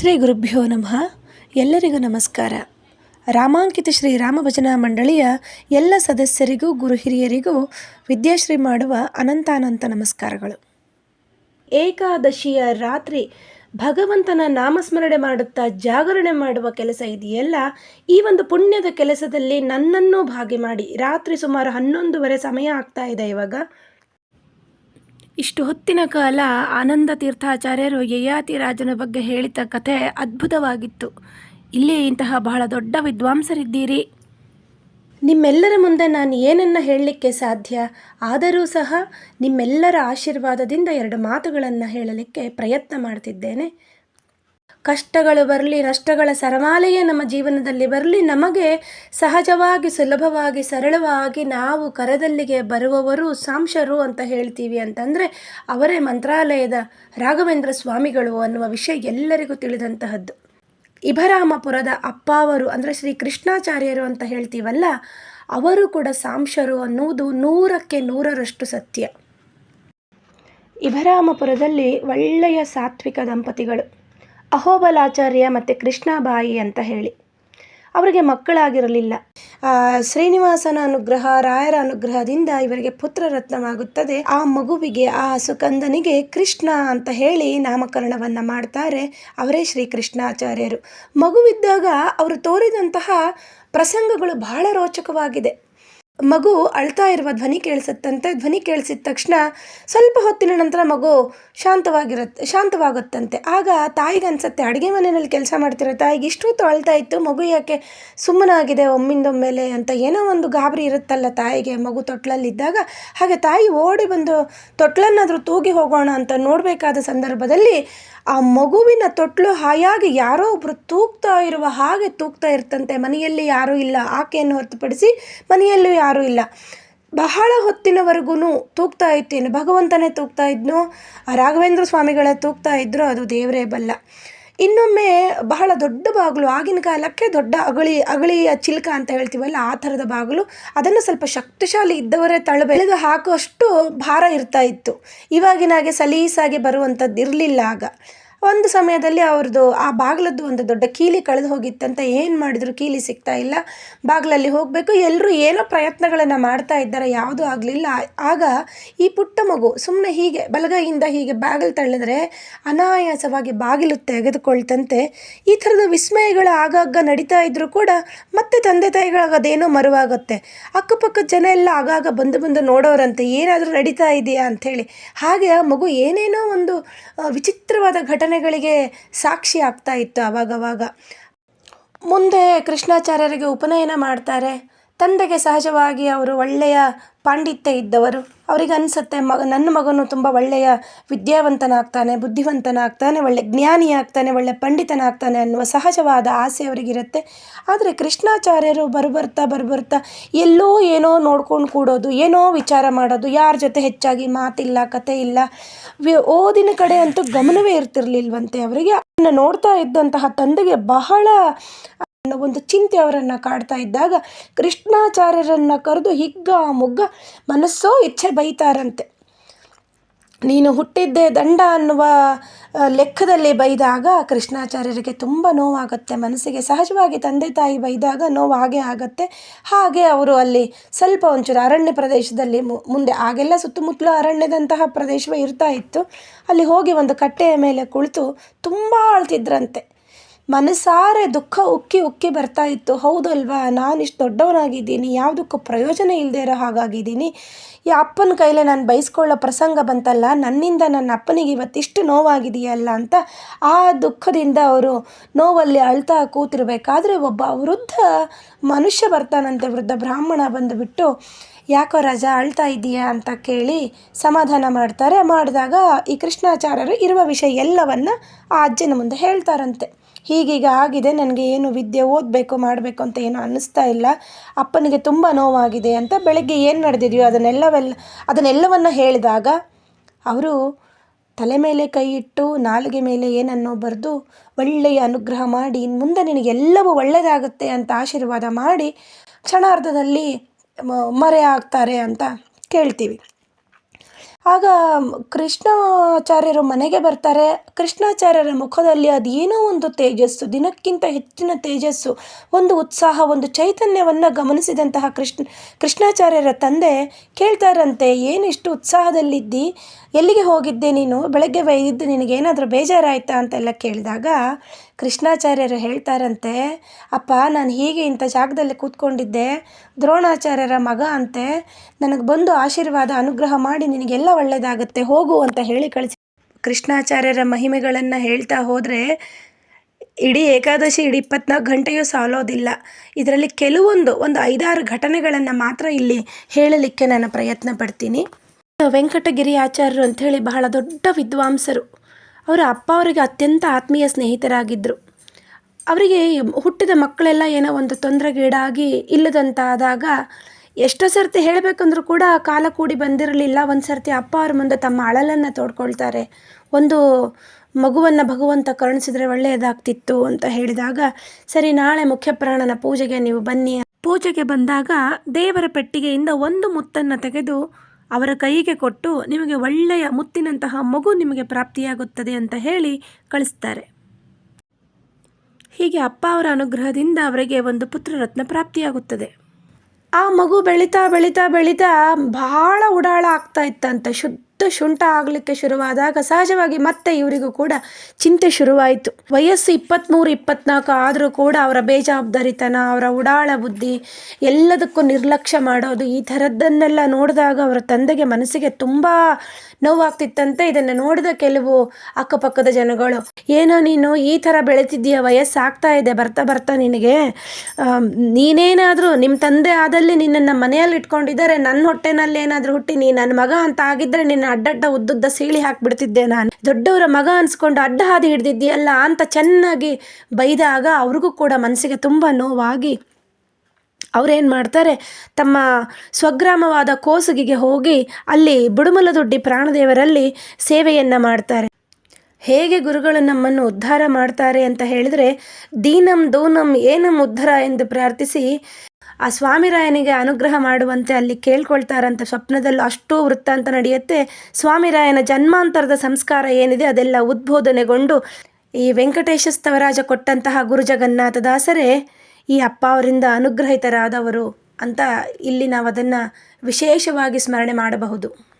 ಶ್ರೀ ಗುರುಭ್ಯೋ ನಮಃ. ಎಲ್ಲರಿಗೂ ನಮಸ್ಕಾರ. ರಾಮಾಂಕಿತ ಶ್ರೀ ರಾಮಭಜನಾ ಮಂಡಳಿಯ ಎಲ್ಲ ಸದಸ್ಯರಿಗೂ, ಗುರು ಹಿರಿಯರಿಗೂ ವಿದ್ಯಾಶ್ರೀ ಮಾಡುವ ಅನಂತಾನಂತ ನಮಸ್ಕಾರಗಳು. ಏಕಾದಶಿಯ ರಾತ್ರಿ ಭಗವಂತನ ನಾಮಸ್ಮರಣೆ ಮಾಡುತ್ತಾ ಜಾಗರಣೆ ಮಾಡುವ ಕೆಲಸ ಇದೆಯಲ್ಲ, ಈ ಒಂದು ಪುಣ್ಯದ ಕೆಲಸದಲ್ಲಿ ನನ್ನನ್ನು ಭಾಗಿ ಮಾಡಿ ರಾತ್ರಿ ಸುಮಾರು ಹನ್ನೊಂದುವರೆ ಸಮಯ ಆಗ್ತಾ ಇದೆ ಇವಾಗ. ಇಷ್ಟು ಹೊತ್ತಿನ ಕಾಲ ಆನಂದ ತೀರ್ಥಾಚಾರ್ಯರು ಯಯಾತಿ ರಾಜನ ಬಗ್ಗೆ ಹೇಳಿದ ಕಥೆ ಅದ್ಭುತವಾಗಿತ್ತು. ಇಲ್ಲಿ ಇಂತಹ ಬಹಳ ದೊಡ್ಡ ವಿದ್ವಾಂಸರಿದ್ದೀರಿ? ನಿಮ್ಮೆಲ್ಲರ ಮುಂದೆ ನಾನು ಏನನ್ನ ಹೇಳಲಿಕ್ಕೆ ಸಾಧ್ಯ? ಆದರೂ ಸಹ ನಿಮ್ಮೆಲ್ಲರ ಆಶೀರ್ವಾದದಿಂದ ಎರಡು ಮಾತುಗಳನ್ನು ಹೇಳಲಿಕ್ಕೆ ಪ್ರಯತ್ನ ಮಾಡ್ತಿದ್ದೇನೆ. ಕಷ್ಟಗಳು ಬರಲಿ, ನಷ್ಟಗಳ ಸರಮಾಲೆಯೇ ನಮ್ಮ ಜೀವನದಲ್ಲಿ ಬರಲಿ, ನಮಗೆ ಸಹಜವಾಗಿ, ಸುಲಭವಾಗಿ, ಸರಳವಾಗಿ ನಾವು ಕರದಲ್ಲಿಗೆ ಬರುವವರು ಸಾಂಶರು ಅಂತ ಹೇಳ್ತೀವಿ ಅಂತಂದರೆ ಅವರೇ ಮಂತ್ರಾಲಯದ ರಾಘವೇಂದ್ರ ಸ್ವಾಮಿಗಳು ಅನ್ನುವ ವಿಷಯ ಎಲ್ಲರಿಗೂ ತಿಳಿದಂತಹದ್ದು. ಇಭರಾಮಪುರದ ಅಪ್ಪಾವರು ಅಂದರೆ ಶ್ರೀ ಕೃಷ್ಣಾಚಾರ್ಯರು ಅಂತ ಹೇಳ್ತೀವಲ್ಲ, ಅವರು ಕೂಡ ಸಾಂಶರು ಅನ್ನುವುದು ನೂರಕ್ಕೆ ನೂರರಷ್ಟು ಸತ್ಯ. ಇಭರಾಮಪುರದಲ್ಲಿ ಒಳ್ಳೆಯ ಸಾತ್ವಿಕ ದಂಪತಿಗಳು. ಅಹೋಬಲಾಚಾರ್ಯ ಮತ್ತು ಕೃಷ್ಣಬಾಯಿ ಅಂತ ಹೇಳಿ. ಅವರಿಗೆ ಮಕ್ಕಳಾಗಿರಲಿಲ್ಲ. ಶ್ರೀನಿವಾಸನ ಅನುಗ್ರಹ, ರಾಯರ ಅನುಗ್ರಹದಿಂದ ಇವರಿಗೆ ಪುತ್ರ ರತ್ನವಾಗುತ್ತದೆ ಆ ಮಗುವಿಗೆ, ಆ ಸುಕಂದನಿಗೆ ಕೃಷ್ಣ ಅಂತ ಹೇಳಿ ನಾಮಕರಣವನ್ನು ಮಾಡ್ತಾರೆ ಅವರೇ ಶ್ರೀ ಕೃಷ್ಣಾಚಾರ್ಯರು ಮಗುವಿದ್ದಾಗ ಅವರು ತೋರಿದಂತಹ ಪ್ರಸಂಗಗಳು ಬಹಳ ರೋಚಕವಾಗಿದೆ. ಮಗು ಅಳ್ತಾ ಇರುವ ಧ್ವನಿ ಕೇಳಿಸುತ್ತಂತೆ. ಧ್ವನಿ ಕೇಳಿಸಿದ ತಕ್ಷಣ ಸ್ವಲ್ಪ ಹೊತ್ತಿನ ನಂತರ ಮಗು ಶಾಂತವಾಗಿರುತ್ತೆ, ಶಾಂತವಾಗುತ್ತಂತೆ. ಆಗ ತಾಯಿಗೆ ಅನ್ಸುತ್ತೆ, ಅಡುಗೆ ಮನೆಯಲ್ಲಿ ಕೆಲಸ ಮಾಡ್ತಿರೋ ತಾಯಿಗೆ ಇಷ್ಟು ತೊಳ್ತಾ ಇತ್ತು, ಮಗು ಯಾಕೆ ಸುಮ್ಮನಾಗಿದೆ ಒಮ್ಮಿಂದೊಮ್ಮೆಲೆ ಅಂತ ಏನೋ ಒಂದು ಗಾಬರಿ ಇರುತ್ತಲ್ಲ ತಾಯಿಗೆ ಮಗು ತೊಟ್ಲಲ್ಲಿದ್ದಾಗ. ಹಾಗೆ ತಾಯಿ ಓಡಿ ಬಂದು, ತೊಟ್ಲನ್ನಾದರೂ ತೂಗಿ ಹೋಗೋಣ ಅಂತ ನೋಡಬೇಕಾದ ಸಂದರ್ಭದಲ್ಲಿ ಆ ಮಗುವಿನ ತೊಟ್ಲು ಹಾಯಾಗಿ ಯಾರೋ ಒಬ್ಬರು ತೂಗ್ತಾ ಇರುವ ಹಾಗೆ ತೂಗ್ತಾ ಇರ್ತಂತೆ. ಮನೆಯಲ್ಲಿ ಯಾರೂ ಇಲ್ಲ, ಆಕೆಯನ್ನು ಹೊರತುಪಡಿಸಿ ಮನೆಯಲ್ಲೂ ಯಾರೂ ಇಲ್ಲ. ಬಹಳ ಹೊತ್ತಿನವರೆಗೂ ತೂಗ್ತಾ ಇತ್ತೇನು ಭಗವಂತನೇ ತೂಗ್ತಾ ಇದ್ನೋ, ಆ ರಾಘವೇಂದ್ರ ಸ್ವಾಮಿಗಳೇ ತೂಗ್ತಾ ಇದ್ರು ಅದು ದೇವರೇ ಬಲ್ಲ. ಇನ್ನೊಮ್ಮೆ ಬಹಳ ದೊಡ್ಡ ಬಾಗಿಲು, ಆಗಿನ ಕಾಲಕ್ಕೆ ದೊಡ್ಡ ಅಗಳಿ, ಅಗಳಿಯ ಚಿಲ್ಕ ಅಂತ ಹೇಳ್ತೀವಲ್ಲ, ಆ ಥರದ ಬಾಗಿಲು, ಅದನ್ನು ಸ್ವಲ್ಪ ಶಕ್ತಿಶಾಲಿ ಇದ್ದವರೇ ತಳ ಬೆಳೆದು ಹಾಕುವಷ್ಟು ಭಾರ ಇರ್ತಾ ಇತ್ತು. ಇವಾಗಿನಾಗೆ ಸಲೀಸಾಗಿ ಬರುವಂಥದ್ದು ಇರಲಿಲ್ಲ ಆಗ. ಒಂದು ಸಮಯದಲ್ಲಿ ಅವ್ರದ್ದು ಆ ಬಾಗಿಲದ್ದು ಒಂದು ದೊಡ್ಡ ಕೀಲಿ ಕಳೆದು ಹೋಗಿತ್ತಂತ ಏನು ಮಾಡಿದ್ರು? ಕೀಲಿ ಸಿಗ್ತಾ ಇಲ್ಲ. ಬಾಗಿಲಲ್ಲಿ ಹೋಗಬೇಕು. ಎಲ್ಲರೂ ಏನೋ ಪ್ರಯತ್ನಗಳನ್ನು ಮಾಡ್ತಾ ಇದ್ದಾರೆ. ಯಾವುದೂ ಆಗಲಿಲ್ಲ. ಆಗ ಈ ಪುಟ್ಟ ಮಗು ಸುಮ್ಮನೆ ಹೀಗೆ ಬಲಗೈಯಿಂದ ಹೀಗೆ ಬಾಗಿಲು ತಳ್ಳಿದ್ರೆ ಅನಾಯಾಸವಾಗಿ ಬಾಗಿಲು ತೆಗೆದುಕೊಳ್ತಂತೆ. ಈ ಥರದ ವಿಸ್ಮಯಗಳು ಆಗಾಗ ನಡೀತಾ ಇದ್ದರೂ ಕೂಡ ಮತ್ತೆ ತಂದೆ ತಾಯಿಗಳಾಗೋದೇನೋ ಮರುವಾಗುತ್ತೆ. ಅಕ್ಕಪಕ್ಕದ ಜನ ಎಲ್ಲ ಆಗಾಗ ಬಂದು ಬಂದು ನೋಡೋರಂತೆ. ಏನಾದರೂ ನಡೀತಾ ಇದೆಯಾ ಅಂಥೇಳಿ. ಹಾಗೆ ಆ ಮಗು ಏನೇನೋ ಒಂದು ವಿಚಿತ್ರವಾದ ವಿಚಿತ್ರವಾದ ಘಟನೆಗಳಿಗೆ ಸಾಕ್ಷಿ ಆಗ್ತಾ ಇತ್ತು ಆವಾಗವಾಗ ಮುಂದೆ ಕೃಷ್ಣಾಚಾರ್ಯರಿಗೆ ಉಪನಯನ ಮಾಡ್ತಾರೆ. ತಂದೆಗೆ ಸಹಜವಾಗಿ ಅವರು ಒಳ್ಳೆಯ ಪಾಂಡಿತ್ಯ ಇದ್ದವರು. ಅವರಿಗೆ ಅನಿಸುತ್ತೆ, ಮಗ, ನನ್ನ ಮಗನು ತುಂಬ ಒಳ್ಳೆಯ ವಿದ್ಯಾವಂತನಾಗ್ತಾನೆ, ಬುದ್ಧಿವಂತನಾಗ್ತಾನೆ, ಒಳ್ಳೆ ಜ್ಞಾನಿಯಾಗ್ತಾನೆ, ಒಳ್ಳೆ ಪಂಡಿತನಾಗ್ತಾನೆ ಅನ್ನುವ ಸಹಜವಾದ ಆಸೆ ಅವರಿಗಿರುತ್ತೆ. ಆದರೆ ಕೃಷ್ಣಾಚಾರ್ಯರು ಬರುಬರ್ತಾ ಬರುಬರ್ತಾ ಎಲ್ಲೋ ಏನೋ ನೋಡ್ಕೊಂಡು ಕೂಡೋದು, ಏನೋ ವಿಚಾರ ಮಾಡೋದು, ಯಾರ ಜೊತೆ ಹೆಚ್ಚಾಗಿ ಮಾತಿಲ್ಲ, ಕತೆ ಇಲ್ಲ ಓದಿನ ಕಡೆ ಅಂತೂ ಗಮನವೇ ಇರ್ತಿರ್ಲಿಲ್ವಂತೆ ಅವರಿಗೆ. ನೋಡ್ತಾ ಇದ್ದಂತಹ ತಂದೆಗೆ ಬಹಳ ಅನ್ನೋ ಒಂದು ಚಿಂತೆ ಅವರನ್ನು ಕಾಡ್ತಾ ಇದ್ದಾಗ ಕೃಷ್ಣಾಚಾರ್ಯರನ್ನು ಕರೆದು ಹಿಗ್ಗ ಮುಗ್ಗ ಮನಸ್ಸೋ ಇಚ್ಛೆ ಬೈತಾರಂತೆ. ನೀನು ಹುಟ್ಟಿದ್ದೇ ದಂಡ ಅನ್ನುವ ಲೆಕ್ಕದಲ್ಲಿ ಬೈದಾಗ ಕೃಷ್ಣಾಚಾರ್ಯರಿಗೆ ತುಂಬ ನೋವಾಗುತ್ತೆ, ಮನಸ್ಸಿಗೆ ಸಹಜವಾಗಿ ತಂದೆ ತಾಯಿ ಬೈದಾಗ ನೋವು ಹಾಗೆ ಆಗುತ್ತೆ. ಹಾಗೆ ಅವರು ಅಲ್ಲಿ ಸ್ವಲ್ಪ ಒಂಚೂರು ಅರಣ್ಯ ಪ್ರದೇಶದಲ್ಲಿ ಮುಂದೆ ಆಗೆಲ್ಲ ಸುತ್ತಮುತ್ತಲು ಅರಣ್ಯದಂತಹ ಪ್ರದೇಶವೇ ಇರ್ತಾ ಇತ್ತು. ಅಲ್ಲಿ ಹೋಗಿ ಒಂದು ಕಟ್ಟೆಯ ಮೇಲೆ ಕುಳಿತು ತುಂಬ ಅಳ್ತಿದ್ರಂತೆ ಮನಸಾರೆ ದುಃಖ ಉಕ್ಕಿ ಉಕ್ಕಿ ಬರ್ತಾ ಇತ್ತು. ಹೌದಲ್ವಾ? ನಾನು ಇಷ್ಟು ದೊಡ್ಡವನಾಗಿದ್ದೀನಿ. ಯಾವುದಕ್ಕೂ ಪ್ರಯೋಜನ ಇಲ್ಲದೆ ಇರೋ ಹಾಗಾಗಿದ್ದೀನಿ. ಈ ಅಪ್ಪನ ಕೈಲೇ ನಾನು ಬೈಸ್ಕೊಳ್ಳೋ ಪ್ರಸಂಗ ಬಂತಲ್ಲ, ನನ್ನಿಂದ ನನ್ನ ಅಪ್ಪನಿಗೆ ಇವತ್ತಿಷ್ಟು ನೋವಾಗಿದೆಯಲ್ಲ ಅಂತ ಆ ದುಃಖದಿಂದ ಅವರು ನೋವಲ್ಲಿ ಅಳ್ತಾ ಕೂತಿರ್ಬೇಕಾದ್ರೆ ಒಬ್ಬ ವೃದ್ಧ ಮನುಷ್ಯ ಬರ್ತಾನಂತೆ, ವೃದ್ಧ ಬ್ರಾಹ್ಮಣ ಬಂದುಬಿಟ್ಟು. ಯಾಕೋ ರಜಾ ಅಳ್ತಾ ಇದೆಯಾ ಅಂತ ಕೇಳಿ ಸಮಾಧಾನ ಮಾಡ್ತಾರೆ. ಮಾಡಿದಾಗ ಈ ಕೃಷ್ಣಾಚಾರ್ಯರು ಇರುವ ವಿಷಯ ಎಲ್ಲವನ್ನು ಆ ಅಜ್ಜನ ಮುಂದೆ ಹೇಳ್ತಾರಂತೆ. ಹೀಗೀಗ ಆಗಿದೆ, ನನಗೆ ಏನು ವಿದ್ಯೆ ಓದಬೇಕು, ಮಾಡಬೇಕು ಅಂತ ಏನು ಅನ್ನಿಸ್ತಾ ಇಲ್ಲ. ಅಪ್ಪನಿಗೆ ತುಂಬ ನೋವಾಗಿದೆ ಅಂತ ಬೆಳಗ್ಗೆ ಏನು ನಡೆದಿದೆಯೋ ಅದನ್ನೆಲ್ಲವೆಲ್ಲ, ಅದನ್ನೆಲ್ಲವನ್ನು ಹೇಳಿದಾಗ ಅವರು ತಲೆ ಮೇಲೆ ಕೈ ಇಟ್ಟು ನಾಲಿಗೆ ಮೇಲೆ ಏನನ್ನೋ ಬರೆದು ಒಳ್ಳೆಯ ಅನುಗ್ರಹ ಮಾಡಿ ಇನ್ನು ಮುಂದೆ ನಿನಗೆಲ್ಲವೂ ಒಳ್ಳೆಯದಾಗುತ್ತೆ ಅಂತ ಆಶೀರ್ವಾದ ಮಾಡಿ ಕ್ಷಣಾರ್ಧದಲ್ಲಿ ಮರೆ ಆಗ್ತಾರೆ ಅಂತ ಕೇಳ್ತೀವಿ. ಆಗ ಕೃಷ್ಣಾಚಾರ್ಯರು ಮನೆಗೆ ಬರ್ತಾರೆ. ಕೃಷ್ಣಾಚಾರ್ಯರ ಮುಖದಲ್ಲಿ ಅದೇನೋ ಒಂದು ತೇಜಸ್ಸು, ದಿನಕ್ಕಿಂತ ಹೆಚ್ಚಿನ ತೇಜಸ್ಸು, ಒಂದು ಉತ್ಸಾಹ, ಒಂದು ಚೈತನ್ಯವನ್ನು ಗಮನಿಸಿದಂತಹ ಕೃಷ್ಣ, ಕೃಷ್ಣಾಚಾರ್ಯರ ತಂದೆ ಕೇಳ್ತಾರಂತೆ, ಏನು ಇಷ್ಟು ಉತ್ಸಾಹದಲ್ಲಿದ್ದಿ? ಎಲ್ಲಿಗೆ ಹೋಗಿದ್ದೆ ನೀನು? ಬೆಳಗ್ಗೆ ಬೈದಿದ್ದು ನಿನಗೇನಾದರೂ ಬೇಜಾರಾಯ್ತಾ ಅಂತೆಲ್ಲ ಕೇಳಿದಾಗ ಕೃಷ್ಣಾಚಾರ್ಯರು ಹೇಳ್ತಾರಂತೆ, ಅಪ್ಪ, ನಾನು ಹೀಗೆ ಇಂಥ ಜಾಗದಲ್ಲಿ ಕೂತ್ಕೊಂಡಿದ್ದೆ. ದ್ರೋಣಾಚಾರ್ಯರ ಮಗ ಅಂತೆ. ನನಗೆ ಬಂದು ಆಶೀರ್ವಾದ, ಅನುಗ್ರಹ ಮಾಡಿ ನಿನಗೆಲ್ಲ ಒಳ್ಳೆಯದಾಗುತ್ತೆ ಹೋಗು ಅಂತ ಹೇಳಿ ಕಳಿಸಿ. ಕೃಷ್ಣಾಚಾರ್ಯರ ಮಹಿಮೆಗಳನ್ನು ಹೇಳ್ತಾ ಹೋದರೆ ಇಡೀ ಏಕಾದಶಿ, ಇಡೀ ಇಪ್ಪತ್ನಾಲ್ಕು ಗಂಟೆಯೂ ಸಾಲೋದಿಲ್ಲ. ಇದರಲ್ಲಿ ಕೆಲವೊಂದು, ಒಂದು ಐದಾರು ಘಟನೆಗಳನ್ನು ಮಾತ್ರ ಇಲ್ಲಿ ಹೇಳಲಿಕ್ಕೆ ನಾನು ಪ್ರಯತ್ನ ಪಡ್ತೀನಿ. ವೆಂಕಟಗಿರಿ ಆಚಾರ್ಯರು ಅಂಥೇಳಿ ಬಹಳ ದೊಡ್ಡ ವಿದ್ವಾಂಸರು. ಅವರ ಅಪ್ಪ ಅವರಿಗೆ ಅತ್ಯಂತ ಆತ್ಮೀಯ ಸ್ನೇಹಿತರಾಗಿದ್ದರು ಅವರಿಗೆ ಹುಟ್ಟಿದ ಮಕ್ಕಳೆಲ್ಲ ಏನೋ ಒಂದು ತೊಂದರೆಗೀಡಾಗಿ ಇಲ್ಲದಂತಾದಾಗ ಎಷ್ಟೋ ಸರ್ತಿ ಹೇಳಬೇಕಂದ್ರೂ ಕೂಡ ಕಾಲ ಕೂಡಿ ಬಂದಿರಲಿಲ್ಲ. ಒಂದು ಸರ್ತಿ ಅಪ್ಪ ಅವ್ರ ಮುಂದೆ ತಮ್ಮ ಅಳಲನ್ನು ತೋಡ್ಕೊಳ್ತಾರೆ. ಒಂದು ಮಗುವನ್ನು ಭಗವಂತ ಕರುಣಿಸಿದರೆ ಒಳ್ಳೆಯದಾಗ್ತಿತ್ತು ಅಂತ ಹೇಳಿದಾಗ, ಸರಿ, ನಾಳೆ ಮುಖ್ಯಪ್ರಾಣನ ಪೂಜೆಗೆ ನೀವು ಬನ್ನಿ. ಪೂಜೆಗೆ ಬಂದಾಗ ದೇವರ ಪೆಟ್ಟಿಗೆಯಿಂದ ಒಂದು ಮುತ್ತನ್ನು ತೆಗೆದು ಅವರ ಕೈಗೆ ಕೊಟ್ಟು ನಿಮಗೆ ಒಳ್ಳೆಯ ಮುತ್ತಿನಂತಹ ಮಗು ನಿಮಗೆ ಪ್ರಾಪ್ತಿಯಾಗುತ್ತದೆ ಅಂತ ಹೇಳಿ ಕಳಿಸ್ತಾರೆ. ಹೀಗೆ ಅಪ್ಪ ಅವರ ಅನುಗ್ರಹದಿಂದ ಅವರಿಗೆ ಒಂದು ಪುತ್ರರತ್ನ ಪ್ರಾಪ್ತಿಯಾಗುತ್ತದೆ. ಆ ಮಗು ಬೆಳೀತಾ ಬೆಳೀತಾ ಬೆಳೀತಾ ಬಹಳ ಉಡಾಳ ಆಗ್ತಾ ಇತ್ತಂತೆ ಶುದ್ಧ ಶುಂಠ ಆಗಲಿಕ್ಕೆ ಶುರುವಾದಾಗ ಸಹಜವಾಗಿ ಮತ್ತೆ ಇವರಿಗೂ ಕೂಡ ಚಿಂತೆ ಶುರುವಾಯಿತು. ವಯಸ್ಸು ಇಪ್ಪತ್ತ್ಮೂರು ಇಪ್ಪತ್ನಾಲ್ಕು ಆದರೂ ಕೂಡ ಅವರ ಬೇಜವಾಬ್ದಾರಿತನ, ಅವರ ಉಡಾಳ ಬುದ್ಧಿ ಎಲ್ಲದಕ್ಕೂ ನಿರ್ಲಕ್ಷ್ಯ ಮಾಡೋದು ಈ ಥರದ್ದನ್ನೆಲ್ಲ ನೋಡಿದಾಗ ಅವರ ತಂದೆಗೆ ಮನಸ್ಸಿಗೆ ತುಂಬ ನೋವಾಗ್ತಿತ್ತಂತೆ. ಇದನ್ನು ನೋಡಿದ ಕೆಲವು ಅಕ್ಕಪಕ್ಕದ ಜನಗಳು, ಏನೋ ನೀನು ಈ ಥರ ಬೆಳೀತಿದ್ದೀಯ, ವಯಸ್ಸಾಗ್ತಾ ಇದೆ, ಬರ್ತಾ ಬರ್ತಾ ನಿನಗೆ. ನೀನೇನಾದರೂ ನಿಮ್ಮ ತಂದೆ ಆದಲ್ಲಿ ನಿನ್ನನ್ನು ಮನೆಯಲ್ಲಿ ಇಟ್ಕೊಂಡಿದ್ದಾರೆ ನನ್ನ ಹೊಟ್ಟೆನಲ್ಲಿ ಏನಾದರೂ ಹುಟ್ಟಿ, ನೀ ನನ್ನ ಮಗ ಅಂತ ಆಗಿದ್ದರೆ ನಿನ್ನ ಅಡ್ಡಡ್ಡ ಉದ್ದುದ್ದ ಸೀಳಿ ಹಾಕಿಬಿಡ್ತಿದ್ದೆ ನಾನು. ದೊಡ್ಡವರ ಮಗ ಅನ್ಸ್ಕೊಂಡು ಅಡ್ಡ ಹಾದಿ ಹಿಡ್ದಿದ್ದೀಯಲ್ಲ ಅಂತ ಚೆನ್ನಾಗಿ ಬೈದಾಗ ಅವ್ರಿಗೂ ಕೂಡ ಮನಸ್ಸಿಗೆ ತುಂಬ ನೋವಾಗಿ ಅವರೇನು ಮಾಡ್ತಾರೆ? ತಮ್ಮ ಸ್ವಗ್ರಾಮವಾದ ಕೋಸಗಿಗೆ ಹೋಗಿ ಅಲ್ಲಿ ಬುಡುಮಲದೊಡ್ಡಿ ಪ್ರಾಣದೇವರಲ್ಲಿ ಸೇವೆಯನ್ನು ಮಾಡ್ತಾರೆ. ಹೇಗೆ ಗುರುಗಳು ನಮ್ಮನ್ನು ಉದ್ಧಾರ ಮಾಡ್ತಾರೆ ಅಂತ ಹೇಳಿದರೆ, ದೀನಂ ದೂನಂ ಏನಂ ಉದ್ಧಾರ ಎಂದು ಪ್ರಾರ್ಥಿಸಿ ಆ ಸ್ವಾಮಿರಾಯನಿಗೆ ಅನುಗ್ರಹ ಮಾಡುವಂತೆ ಅಲ್ಲಿ ಕೇಳ್ಕೊಳ್ತಾರಂಥ ಸ್ವಪ್ನದಲ್ಲೂ ಅಷ್ಟೂ ವೃತ್ತಾಂತ ನಡೆಯುತ್ತೆ. ಸ್ವಾಮಿರಾಯನ ಜನ್ಮಾಂತರದ ಸಂಸ್ಕಾರ ಏನಿದೆ ಅದೆಲ್ಲ ಉದ್ಬೋಧನೆಗೊಂಡು ಈ ವೆಂಕಟೇಶ ಸ್ತವರಾಜ ಕೊಟ್ಟಂತಹ ಗುರು ಜಗನ್ನಾಥ ದಾಸರೇ ಈ ಅಪ್ಪ ಅವರಿಂದ ಅನುಗ್ರಹಿತರಾದವರು ಅಂತ ಇಲ್ಲಿ ನಾವು ಅದನ್ನು ವಿಶೇಷವಾಗಿ ಸ್ಮರಣೆ ಮಾಡಬಹುದು.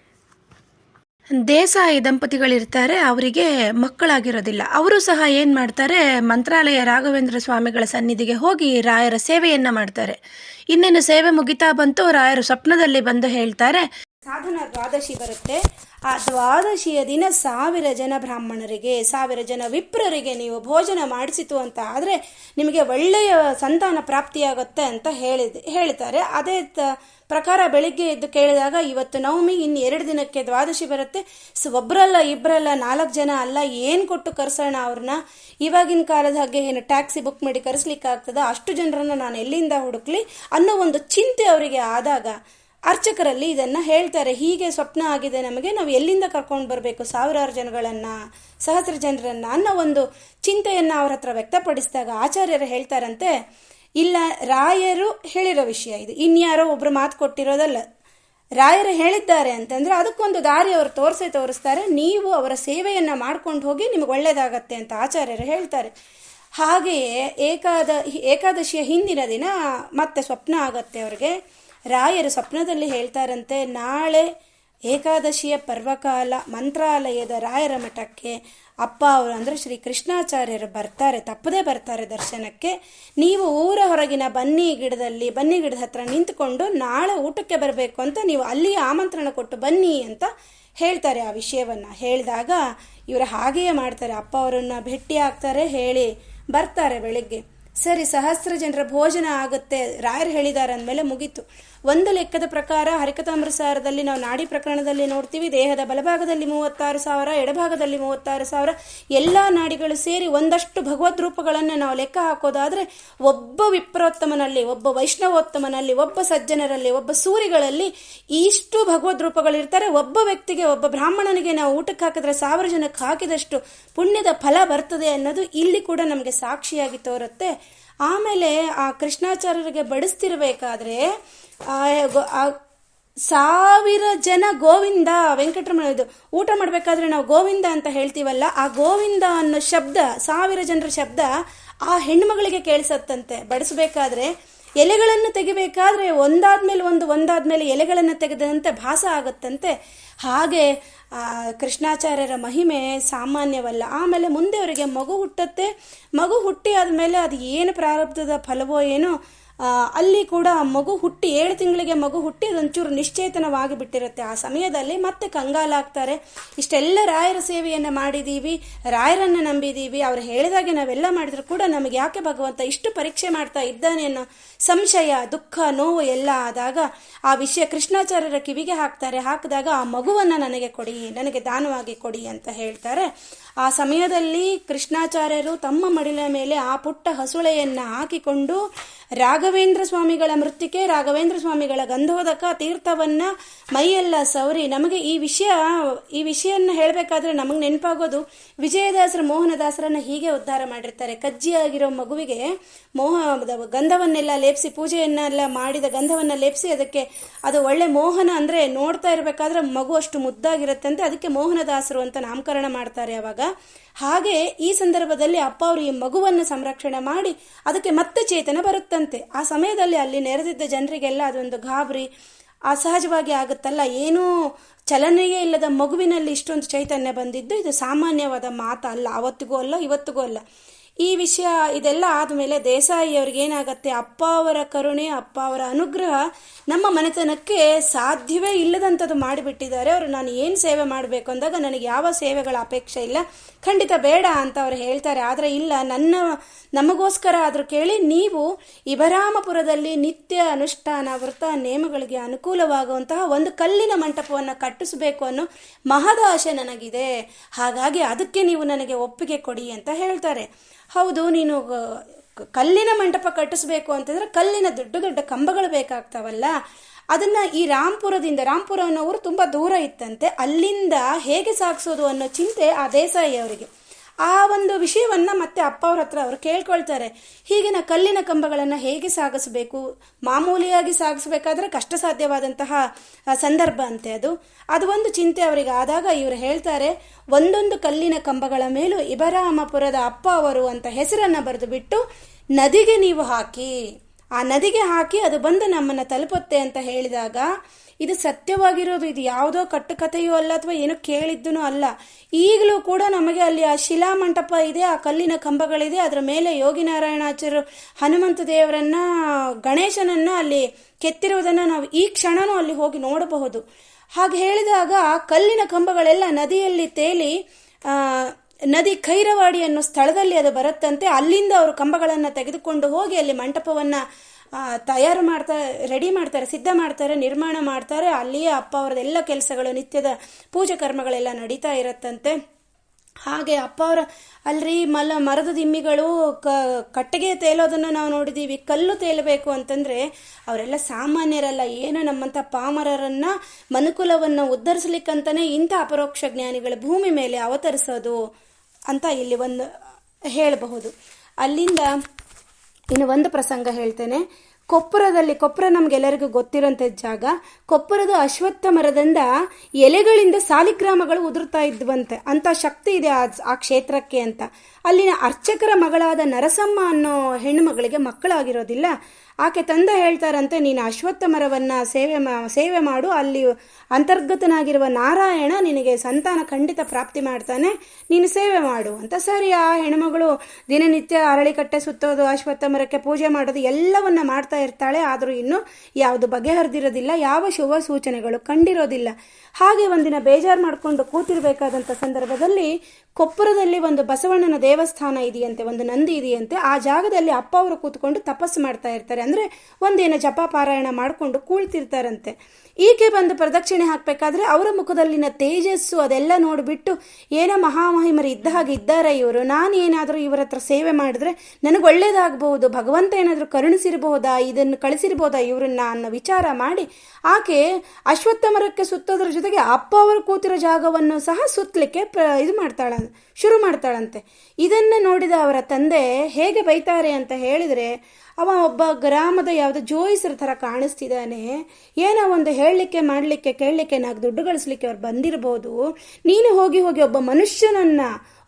ದೇಸಾಯಿ ದಂಪತಿಗಳಿರ್ತಾರೆ, ಅವರಿಗೆ ಮಕ್ಕಳಾಗಿರೋದಿಲ್ಲ. ಅವರು ಸಹ ಏನು ಮಾಡ್ತಾರೆ, ಮಂತ್ರಾಲಯ ರಾಘವೇಂದ್ರ ಸ್ವಾಮಿಗಳ ಸನ್ನಿಧಿಗೆ ಹೋಗಿ ರಾಯರ ಸೇವೆಯನ್ನು ಮಾಡ್ತಾರೆ. ಇನ್ನೇನು ಸೇವೆ ಮುಗಿತಾ ಬಂತು ರಾಯರು ಸ್ವಪ್ನದಲ್ಲಿ ಬಂದು ಹೇಳ್ತಾರೆ ಸಾಧನ ದ್ವಾದಶಿ ಬರುತ್ತೆ. ಆ ದ್ವಾದಶಿಯ ದಿನ ಸಾವಿರ ಜನ ಬ್ರಾಹ್ಮಣರಿಗೆ, ಸಾವಿರ ಜನ ವಿಪ್ರರಿಗೆ ನೀವು ಭೋಜನ ಮಾಡಿಸಿತು ಅಂತ ಆದರೆ ನಿಮಗೆ ಒಳ್ಳೆಯ ಸಂತಾನ ಪ್ರಾಪ್ತಿಯಾಗುತ್ತೆ ಅಂತ ಹೇಳಿದ, ಹೇಳ್ತಾರೆ. ಅದೇ ಪ್ರಕಾರ ಬೆಳಿಗ್ಗೆ ಎದ್ದು ಕೇಳಿದಾಗ ಇವತ್ತು ನವಮಿ, ಇನ್ನು ಎರಡು ದಿನಕ್ಕೆ ದ್ವಾದಶಿ ಬರುತ್ತೆ. ಸೊ ಒಬ್ಬರಲ್ಲ ಇಬ್ಬರಲ್ಲ ನಾಲ್ಕು ಜನ ಅಲ್ಲ, ಏನು ಕೊಟ್ಟು ಕರ್ಸೋಣ ಅವ್ರನ್ನ? ಇವಾಗಿನ ಕಾಲದ ಹಾಗೆ ಏನು ಟ್ಯಾಕ್ಸಿ ಬುಕ್ ಮಾಡಿ ಕರೆಸ್ಲಿಕ್ಕೆ ಆಗ್ತದ ಅಷ್ಟು ಜನರನ್ನು ನಾನು ಎಲ್ಲಿಂದ ಹುಡುಕ್ಲಿ? ಅನ್ನೋ ಒಂದು ಚಿಂತೆ ಅವರಿಗೆ ಆದಾಗ ಅರ್ಚಕರಲ್ಲಿ ಇದನ್ನ ಹೇಳ್ತಾರೆ. ಹೀಗೆ ಸ್ವಪ್ನ ಆಗಿದೆ ನಮಗೆ, ನಾವು ಎಲ್ಲಿಂದ ಕರ್ಕೊಂಡು ಬರಬೇಕು? ಸಾವಿರಾರು ಜನಗಳನ್ನ, ಸಹಸ್ರ ಜನರನ್ನ ಅನ್ನೋ ಒಂದು ಚಿಂತೆಯನ್ನ ಅವ್ರ ಹತ್ರ ವ್ಯಕ್ತಪಡಿಸಿದಾಗ ಆಚಾರ್ಯರು ಹೇಳ್ತಾರಂತೆ, ಇಲ್ಲ, ರಾಯರು ಹೇಳಿರೋ ವಿಷಯ ಇದು. ಇನ್ಯಾರೋ ಒಬ್ರು ಮಾತು ಕೊಟ್ಟಿರೋದಲ್ಲ. ರಾಯರು ಹೇಳಿದ್ದಾರೆ ಅಂತಂದ್ರೆ ಅದಕ್ಕೊಂದು ದಾರಿ ಅವರು ತೋರಿಸಿ ತೋರಿಸ್ತಾರೆ. ನೀವು ಅವರ ಸೇವೆಯನ್ನ ಮಾಡ್ಕೊಂಡು ಹೋಗಿ ನಿಮಗೆ ಒಳ್ಳೇದಾಗತ್ತೆ ಅಂತ ಆಚಾರ್ಯರು ಹೇಳ್ತಾರೆ. ಹಾಗೆಯೇ ಏಕಾದ, ಏಕಾದಶಿಯ ಹಿಂದಿನ ದಿನ ಮತ್ತೆ ಸ್ವಪ್ನ ಆಗತ್ತೆ ಅವ್ರಿಗೆ. ರಾಯರು ಸ್ವಪ್ನದಲ್ಲಿ ಹೇಳ್ತಾರಂತೆ, ನಾಳೆ ಏಕಾದಶಿಯ ಪರ್ವಕಾಲ, ಮಂತ್ರಾಲಯದ ರಾಯರ ಮಠಕ್ಕೆ ಅಪ್ಪ ಅವರು ಅಂದರೆ ಶ್ರೀ ಕೃಷ್ಣಾಚಾರ್ಯರು ಬರ್ತಾರೆ, ತಪ್ಪದೇ ಬರ್ತಾರೆ ದರ್ಶನಕ್ಕೆ. ನೀವು ಊರ ಹೊರಗಿನ ಬನ್ನಿ ಗಿಡದಲ್ಲಿ, ಬನ್ನಿ ಗಿಡದ ಹತ್ರ ನಿಂತುಕೊಂಡು ನಾಳೆ ಊಟಕ್ಕೆ ಬರಬೇಕು ಅಂತ ನೀವು ಅಲ್ಲಿಯೇ ಆಮಂತ್ರಣ ಕೊಟ್ಟು ಬನ್ನಿ ಅಂತ ಹೇಳ್ತಾರೆ ಆ ವಿಷಯವನ್ನು. ಹೇಳಿದಾಗ ಇವರು ಹಾಗೆಯೇ ಮಾಡ್ತಾರೆ, ಅಪ್ಪ ಅವರನ್ನು ಭೇಟಿ ಆಗ್ತಾರೆ, ಹೇಳಿ ಬರ್ತಾರೆ ಬೆಳಿಗ್ಗೆ. ಸರಿ, ಸಹಸ್ರ ಜನರ ಭೋಜನ ಆಗುತ್ತೆ, ರಾಯರು ಹೇಳಿದ್ದಾರೆ ಅಂದಮೇಲೆ ಮುಗೀತು. ಒಂದು ಲೆಕ್ಕದ ಪ್ರಕಾರ ಹರಿಕತಾಮೃತಸಾರದಲ್ಲಿ ನಾವು ನಾಡಿ ಪ್ರಕರಣದಲ್ಲಿ ನೋಡ್ತೀವಿ, ದೇಹದ ಬಲಭಾಗದಲ್ಲಿ ಮೂವತ್ತಾರು ಸಾವಿರ, ಎಡಭಾಗದಲ್ಲಿ ಮೂವತ್ತಾರು ಸಾವಿರ, ಎಲ್ಲ ನಾಡಿಗಳು ಸೇರಿ ಒಂದಷ್ಟು ಭಗವದ್ ರೂಪಗಳನ್ನು ನಾವು ಲೆಕ್ಕ ಹಾಕೋದಾದ್ರೆ ಒಬ್ಬ ವಿಪ್ರೋತ್ತಮನಲ್ಲಿ, ಒಬ್ಬ ವೈಷ್ಣವೋತ್ತಮನಲ್ಲಿ, ಒಬ್ಬ ಸಜ್ಜನರಲ್ಲಿ, ಒಬ್ಬ ಸೂರಿಗಳಲ್ಲಿ ಇಷ್ಟು ಭಗವದ್ ರೂಪಗಳಿರ್ತಾರೆ. ಒಬ್ಬ ವ್ಯಕ್ತಿಗೆ, ಒಬ್ಬ ಬ್ರಾಹ್ಮಣನಿಗೆ ನಾವು ಊಟಕ್ಕೆ ಹಾಕಿದ್ರೆ ಸಾವಿರ ಜನಕ್ಕೆ ಹಾಕಿದಷ್ಟು ಪುಣ್ಯದ ಫಲ ಬರ್ತದೆ ಅನ್ನೋದು ಇಲ್ಲಿ ಕೂಡ ನಮಗೆ ಸಾಕ್ಷಿಯಾಗಿ ತೋರುತ್ತೆ. ಆಮೇಲೆ ಆ ಕೃಷ್ಣಾಚಾರ್ಯರಿಗೆ ಬಡಿಸ್ತಿರ್ಬೇಕಾದ್ರೆ ಸಾವಿರ ಜನ ಗೋವಿಂದ, ವೆಂಕಟರಮಣ ಇದು, ಊಟ ಮಾಡಬೇಕಾದ್ರೆ ನಾವು ಗೋವಿಂದ ಅಂತ ಹೇಳ್ತೀವಲ್ಲ, ಆ ಗೋವಿಂದ ಅನ್ನೋ ಶಬ್ದ, ಸಾವಿರ ಜನರ ಶಬ್ದ ಆ ಹೆಣ್ಮಗಳಿಗೆ ಕೇಳಿಸತ್ತಂತೆ. ಬಡಿಸಬೇಕಾದ್ರೆ ಎಲೆಗಳನ್ನು ತೆಗಿಬೇಕಾದ್ರೆ ಒಂದಾದ್ಮೇಲೆ ಒಂದು, ಒಂದಾದ್ಮೇಲೆ ಎಲೆಗಳನ್ನು ತೆಗೆದಂತೆ ಭಾಸ ಆಗುತ್ತಂತೆ. ಹಾಗೆ ಕೃಷ್ಣಾಚಾರ್ಯರ ಮಹಿಮೆ ಸಾಮಾನ್ಯವಲ್ಲ. ಆಮೇಲೆ ಮುಂದೆ ಅವರಿಗೆ ಮಗು ಹುಟ್ಟತ್ತೆ. ಮಗು ಹುಟ್ಟಿ ಆದಮೇಲೆ ಅದು ಏನು ಪ್ರಾರಬ್ಧದ ಫಲವೋ ಏನೋ ಅಲ್ಲಿ ಕೂಡ ಮಗು ಹುಟ್ಟಿ ಏಳು ತಿಂಗಳಿಗೆ ಮಗು ಹುಟ್ಟಿ ಅದೊಂಚೂರು ನಿಶ್ಚೇತನವಾಗಿ ಬಿಟ್ಟಿರುತ್ತೆ. ಆ ಸಮಯದಲ್ಲಿ ಮತ್ತೆ ಕಂಗಾಲಾಗ್ತಾರೆ. ಇಷ್ಟೆಲ್ಲ ರಾಯರ ಸೇವೆಯನ್ನು ಮಾಡಿದ್ದೀವಿ ರಾಯರನ್ನು ನಂಬಿದ್ದೀವಿ ಅವ್ರು ಹೇಳಿದಾಗೆ ನಾವೆಲ್ಲ ಮಾಡಿದ್ರು ಕೂಡ ನಮಗೆ ಯಾಕೆ ಭಗವಂತ ಇಷ್ಟು ಪರೀಕ್ಷೆ ಮಾಡ್ತಾ ಇದ್ದಾನೆ ಅನ್ನೋ ಸಂಶಯ, ದುಃಖ, ನೋವು ಎಲ್ಲ ಆದಾಗ ಆ ವಿಷಯ ಕೃಷ್ಣಾಚಾರ್ಯರ ಕಿವಿಗೆ ಹಾಕ್ತಾರೆ. ಹಾಕಿದಾಗ ಆ ಮಗುವನ್ನು ನನಗೆ ಕೊಡಿ, ನನಗೆ ದಾನವಾಗಿ ಕೊಡಿ ಅಂತ ಹೇಳ್ತಾರೆ. ಆ ಸಮಯದಲ್ಲಿ ಕೃಷ್ಣಾಚಾರ್ಯರು ತಮ್ಮ ಮಡಿಲ ಮೇಲೆ ಆ ಪುಟ್ಟ ಹಸುಳೆಯನ್ನು ಹಾಕಿಕೊಂಡು ರಾಘವೇಂದ್ರ ಸ್ವಾಮಿಗಳ ಮೃತ್ತಿಕೆ ರಾಘವೇಂದ್ರ ಸ್ವಾಮಿಗಳ ಗಂಧೋದಕ ತೀರ್ಥವನ್ನ ಮೈಯೆಲ್ಲ ಸವರಿ. ನಮಗೆ ಈ ವಿಷಯ, ಈ ವಿಷಯನ್ನ ಹೇಳಬೇಕಾದ್ರೆ ನಮಗೆ ನೆನಪಾಗೋದು ವಿಜಯದಾಸರ, ಮೋಹನದಾಸರನ್ನ ಹೀಗೆ ಉದ್ಧಾರ ಮಾಡಿರ್ತಾರೆ. ಕಜ್ಜಿಯಾಗಿರೋ ಮಗುವಿಗೆ ಮೋಹ, ಗಂಧವನ್ನೆಲ್ಲ ಲೇಪಿಸಿ, ಪೂಜೆಯನ್ನೆಲ್ಲ ಮಾಡಿದ ಗಂಧವನ್ನ ಲೇಪಿಸಿ ಅದಕ್ಕೆ, ಅದು ಒಳ್ಳೆ ಮೋಹನ ಅಂದ್ರೆ ನೋಡ್ತಾ ಇರಬೇಕಾದ್ರೆ ಮಗು ಅಷ್ಟು ಅಂತ ಅದಕ್ಕೆ ಮೋಹನದಾಸರು ಅಂತ ನಾಮಕರಣ ಮಾಡ್ತಾರೆ ಅವಾಗ. ಹಾಗೆ ಈ ಸಂದರ್ಭದಲ್ಲಿ ಅಪ್ಪ ಅವರು ಈ ಮಗುವನ್ನು ಸಂರಕ್ಷಣೆ ಮಾಡಿ ಅದಕ್ಕೆ ಮತ್ತೆ ಚೇತನ ಬರುತ್ತಂತೆ. ಆ ಸಮಯದಲ್ಲಿ ಅಲ್ಲಿ ನೆರೆದಿದ್ದ ಜನರಿಗೆಲ್ಲ ಅದೊಂದು ಗಾಬರಿ, ಅಸಹಜವಾಗಿ ಆಗುತ್ತಲ್ಲ? ಏನೂ ಚಲನೆಯೇ ಇಲ್ಲದ ಮಗುವಿನಲ್ಲಿ ಇಷ್ಟೊಂದು ಚೈತನ್ಯ ಬಂದಿದ್ದು ಇದು ಸಾಮಾನ್ಯವಾದ ಮಾತಲ್ಲ ಅವತ್ತಿಗೂ ಅಲ್ಲ, ಇವತ್ತಿಗೂ ಅಲ್ಲ. ಈ ವಿಷಯ ಇದೆಲ್ಲ ಆದಮೇಲೆ ದೇಸಾಯಿ ಅವ್ರಿಗೆ ಏನಾಗತ್ತೆ? ಅಪ್ಪ ಅವರ ಕರುಣೆ, ಅಪ್ಪ ಅವರ ಅನುಗ್ರಹ ನಮ್ಮ ಮನೆತನಕ್ಕೆ ಸಾಧ್ಯವೇ ಇಲ್ಲದಂಥದ್ದು ಮಾಡಿಬಿಟ್ಟಿದ್ದಾರೆ. ಅವರು ನಾನು ಏನು ಸೇವೆ ಮಾಡಬೇಕು ಅಂದಾಗ ನನಗೆ ಯಾವ ಸೇವೆಗಳ ಅಪೇಕ್ಷೆ ಇಲ್ಲ. ಖಂಡಿತ ಬೇಡ ಅಂತ ಅವ್ರು ಹೇಳ್ತಾರೆ. ಆದರೆ ಇಲ್ಲ, ನನ್ನ, ನಮಗೋಸ್ಕರ ಆದರೂ ಕೇಳಿ, ನೀವು ಇಬರಾಮಪುರದಲ್ಲಿ ನಿತ್ಯ ಅನುಷ್ಠಾನ, ವೃತ ನೇಮಗಳಿಗೆ ಅನುಕೂಲವಾಗುವಂತಹ ಒಂದು ಕಲ್ಲಿನ ಮಂಟಪವನ್ನು ಕಟ್ಟಿಸಬೇಕು ಅನ್ನೋ ಮಹದಾಶೆ ನನಗಿದೆ. ಹಾಗಾಗಿ ಅದಕ್ಕೆ ನೀವು ನನಗೆ ಒಪ್ಪಿಗೆ ಕೊಡಿ ಅಂತ ಹೇಳ್ತಾರೆ. ಹೌದು, ನೀನು ಕಲ್ಲಿನ ಮಂಟಪ ಕಟ್ಟಿಸ್ಬೇಕು ಅಂತಂದ್ರೆ ಕಲ್ಲಿನ ದೊಡ್ಡ ದೊಡ್ಡ ಕಂಬಗಳು ಬೇಕಾಗ್ತಾವಲ್ಲ? ಅದನ್ನ ಈ ರಾಂಪುರದಿಂದ ರಾಮ್ಪುರ ಅನ್ನೋ ಊರು ತುಂಬಾ ದೂರ ಇತ್ತಂತೆ. ಅಲ್ಲಿಂದ ಹೇಗೆ ಸಾಗಿಸೋದು ಅನ್ನೋ ಚಿಂತೆ ಆ ದೇಸಾಯಿ ಅವರಿಗೆ ಆ ಒಂದು ವಿಷಯವನ್ನ ಮತ್ತೆ ಅಪ್ಪ ಅವ್ರ ಹತ್ರ ಅವರು ಕೇಳ್ಕೊಳ್ತಾರೆ. ಹೀಗಿನ ಕಲ್ಲಿನ ಕಂಬಗಳನ್ನು ಹೇಗೆ ಸಾಗಿಸಬೇಕು? ಮಾಮೂಲಿಯಾಗಿ ಸಾಗಿಸಬೇಕಾದ್ರೆ ಕಷ್ಟ ಸಾಧ್ಯವಾದಂತಹ ಸಂದರ್ಭ ಅಂತೆ ಅದು. ಅದು ಒಂದು ಚಿಂತೆ ಅವರಿಗೆ ಆದಾಗ ಇವರು ಹೇಳ್ತಾರೆ, ಒಂದೊಂದು ಕಲ್ಲಿನ ಕಂಬಗಳ ಮೇಲೂ ಇಬರಾಮಪುರದ ಅಪ್ಪ ಅವರು ಅಂತ ಹೆಸರನ್ನ ಬರೆದು ಬಿಟ್ಟು, ನದಿಗೆ ನೀವು ಹಾಕಿ, ಆ ನದಿಗೆ ಹಾಕಿ ಅದು ಬಂದು ನಮ್ಮನ್ನ ತಲುಪುತ್ತೆ ಅಂತ ಹೇಳಿದಾಗ ಇದು ಸತ್ಯವಾಗಿರೋದು, ಇದು ಯಾವುದೋ ಕಟ್ಟುಕಥೆಯೂ ಅಲ್ಲ ಅಥವಾ ಏನು ಕೇಳಿದ್ದೂ ಅಲ್ಲ. ಈಗಲೂ ಕೂಡ ನಮಗೆ ಅಲ್ಲಿ ಆ ಶಿಲಾ ಮಂಟಪ ಇದೆ, ಆ ಕಲ್ಲಿನ ಕಂಬಗಳಿದೆ, ಅದರ ಮೇಲೆ ಯೋಗಿ ನಾರಾಯಣಾಚಾರ್ಯರು ಹನುಮಂತ ದೇವರನ್ನ, ಗಣೇಶನನ್ನ ಅಲ್ಲಿ ಕೆತ್ತಿರುವುದನ್ನು ನಾವು ಈ ಕ್ಷಣನೂ ಅಲ್ಲಿ ಹೋಗಿ ನೋಡಬಹುದು. ಹಾಗೆ ಹೇಳಿದಾಗ ಆ ಕಲ್ಲಿನ ಕಂಬಗಳೆಲ್ಲ ನದಿಯಲ್ಲಿ ತೇಲಿ ನದಿ ಖೈರವಾಡಿ ಅನ್ನೋ ಸ್ಥಳದಲ್ಲಿ ಅದು ಬರುತ್ತಂತೆ, ಅಲ್ಲಿಂದ ಅವರು ಕಂಬಗಳನ್ನು ತೆಗೆದುಕೊಂಡು ಹೋಗಿ ಅಲ್ಲಿ ಮಂಟಪವನ್ನ ತಯಾರು ಮಾಡ್ತಾ, ರೆಡಿ ಮಾಡ್ತಾರೆ, ಸಿದ್ಧ ಮಾಡ್ತಾರೆ, ನಿರ್ಮಾಣ ಮಾಡ್ತಾರೆ. ಅಲ್ಲಿಯೇ ಅಪ್ಪ ಅವರದೆಲ್ಲ ಕೆಲಸಗಳು, ನಿತ್ಯದ ಪೂಜೆ ಕರ್ಮಗಳೆಲ್ಲ ನಡೀತಾ ಇರತ್ತಂತೆ. ಹಾಗೆ ಅಪ್ಪ ಅವರ, ಅಲ್ರಿ, ಮಲ, ಮರದ ದಿಮ್ಮಿಗಳು ಕ, ಕಟ್ಟಿಗೆ ತೇಲೋದನ್ನ ನಾವು ನೋಡಿದೀವಿ. ಕಲ್ಲು ತೇಲಬೇಕು ಅಂತಂದ್ರೆ ಅವರೆಲ್ಲ ಸಾಮಾನ್ಯರಲ್ಲ. ಏನು ನಮ್ಮಂಥ ಪಾಮರರನ್ನ, ಮನುಕುಲವನ್ನು ಉದ್ಧರಿಸ್ಲಿಕ್ಕಂತಾನೆ ಇಂಥ ಅಪರೋಕ್ಷ ಜ್ಞಾನಿಗಳು ಭೂಮಿ ಮೇಲೆ ಅವತರಿಸೋದು ಅಂತ ಇಲ್ಲಿ ಒಂದು ಹೇಳಬಹುದು. ಅಲ್ಲಿಂದ ಇನ್ನು ಒಂದು ಪ್ರಸಂಗ ಹೇಳ್ತೇನೆ. ಕೊಪ್ಪರದಲ್ಲಿ, ಕೊಪ್ಪರ ನಮ್ಗೆಲ್ಲರಿಗೂ ಗೊತ್ತಿರೋಂಥ ಜಾಗ, ಕೊಪ್ಪರದ ಅಶ್ವತ್ಥ ಮರದಿಂದ ಎಲೆಗಳಿಂದ ಸಾಲಿಗ್ರಾಮಗಳು ಉದುರ್ತಾ ಇದ್ವಂತೆ. ಅಂತ ಶಕ್ತಿ ಇದೆ ಆ ಆ ಕ್ಷೇತ್ರಕ್ಕೆ ಅಂತ. ಅಲ್ಲಿನ ಅರ್ಚಕರ ಮಗಳಾದ ನರಸಮ್ಮ ಅನ್ನೋ ಹೆಣ್ಣು ಮಗಳಿಗೆ ಮಕ್ಕಳಾಗಿರೋದಿಲ್ಲ. ಆಕೆ ತಂದೆ ಹೇಳ್ತಾರಂತೆ, ನೀನು ಅಶ್ವತ್ಥ ಮರವನ್ನು ಸೇವೆ ಮಾ, ಸೇವೆ ಮಾಡು, ಅಲ್ಲಿ ಅಂತರ್ಗತನಾಗಿರುವ ನಾರಾಯಣ ನಿನಗೆ ಸಂತಾನ ಖಂಡಿತ ಪ್ರಾಪ್ತಿ ಮಾಡ್ತಾನೆ, ನೀನು ಸೇವೆ ಮಾಡು ಅಂತ. ಸರಿ, ಆ ಹೆಣ್ಮಗಳು ದಿನನಿತ್ಯ ಅರಳಿಕಟ್ಟೆ ಸುತ್ತೋದು, ಅಶ್ವತ್ಥ ಮರಕ್ಕೆ ಪೂಜೆ ಮಾಡೋದು, ಎಲ್ಲವನ್ನ ಮಾಡ್ತಾ ಇರ್ತಾಳೆ, ಆದರೂ ಇನ್ನು ಯಾವುದು ಬಗೆಹರಿದಿರೋದಿಲ್ಲ, ಯಾವ ಶುಭ ಸೂಚನೆಗಳು ಕಂಡಿರೋದಿಲ್ಲ. ಹಾಗೆ ಒಂದಿನ ಬೇಜಾರು ಮಾಡಿಕೊಂಡು ಕೂತಿರಬೇಕಾದಂಥ ಸಂದರ್ಭದಲ್ಲಿ ಕೊಪ್ಪರದಲ್ಲಿ ಒಂದು ಬಸವಣ್ಣನ ದೇವಸ್ಥಾನ ಇದೆಯಂತೆ, ಒಂದು ನಂದಿ ಇದೆಯಂತೆ, ಆ ಜಾಗದಲ್ಲಿ ಅಪ್ಪ ಅವರು ಕೂತ್ಕೊಂಡು ತಪಸ್ಸು ಮಾಡ್ತಾ ಇರ್ತಾರೆ. ಅಂದ್ರೆ ಒಂದೇನೋ ಜಪ ಪಾರಾಯಣ ಮಾಡಿಕೊಂಡು ಕೂಳ್ತಿರ್ತಾರಂತೆ. ಈಕೆ ಬಂದು ಪ್ರದಕ್ಷಿಣೆ ಹಾಕಬೇಕಾದ್ರೆ ಅವರ ಮುಖದಲ್ಲಿನ ತೇಜಸ್ಸು ಅದೆಲ್ಲ ನೋಡಿಬಿಟ್ಟು ಏನೋ ಮಹಾಮಹಿಮರು ಇದ್ದ ಹಾಗೆ ಇದ್ದಾರೆ ಇವರು. ನಾನು ಏನಾದರೂ ಇವರ ಹತ್ರ ಸೇವೆ ಮಾಡಿದ್ರೆ ನನಗೆ ಒಳ್ಳೇದಾಗಬಹುದು. ಭಗವಂತ ಏನಾದರೂ ಕರುಣಿಸಿರಬಹುದಾ ಇದನ್ನು ಕಳಿಸಿರ್ಬೋದಾ ಇವರನ್ನ ಅನ್ನೋ ವಿಚಾರ ಮಾಡಿ ಆಕೆ ಅಶ್ವತ್ಥ ಮರಕ್ಕೆ ಸುತ್ತೋದ್ರ ಜೊತೆಗೆ ಅಪ್ಪ ಅವರು ಕೂತಿರೋ ಜಾಗವನ್ನು ಸಹ ಸುತ್ತಲಿಕ್ಕೆ ಪ್ರ ಇದು ಮಾಡ್ತಾಳ ಶುರು ಮಾಡ್ತಾಳಂತೆ. ಇದನ್ನು ನೋಡಿದ ಅವರ ತಂದೆ, ಹೇಗೆ ಬೈತಾರೆ? ಅಂತ ಹೇಳಿದ್ರೆ ಅವ ಒಬ್ಬ ಗ್ರಾಮದ ಯಾವುದೋ ಜೋಯಿಸರ ಥರ ಕಾಣಿಸ್ತಿದ್ದಾನೆ. ಏನೋ ಒಂದು ಹೇಳಲಿಕ್ಕೆ, ಮಾಡಲಿಕ್ಕೆ, ಕೇಳಲಿಕ್ಕೆ ನಾಲ್ಕು ದುಡ್ಡು ಗಳಿಸ್ಲಿಕ್ಕೆ ಅವ್ರು ಬಂದಿರಬಹುದು ನೀನು ಹೋಗಿ ಹೋಗಿ ಒಬ್ಬ ಮನುಷ್ಯನನ್ನ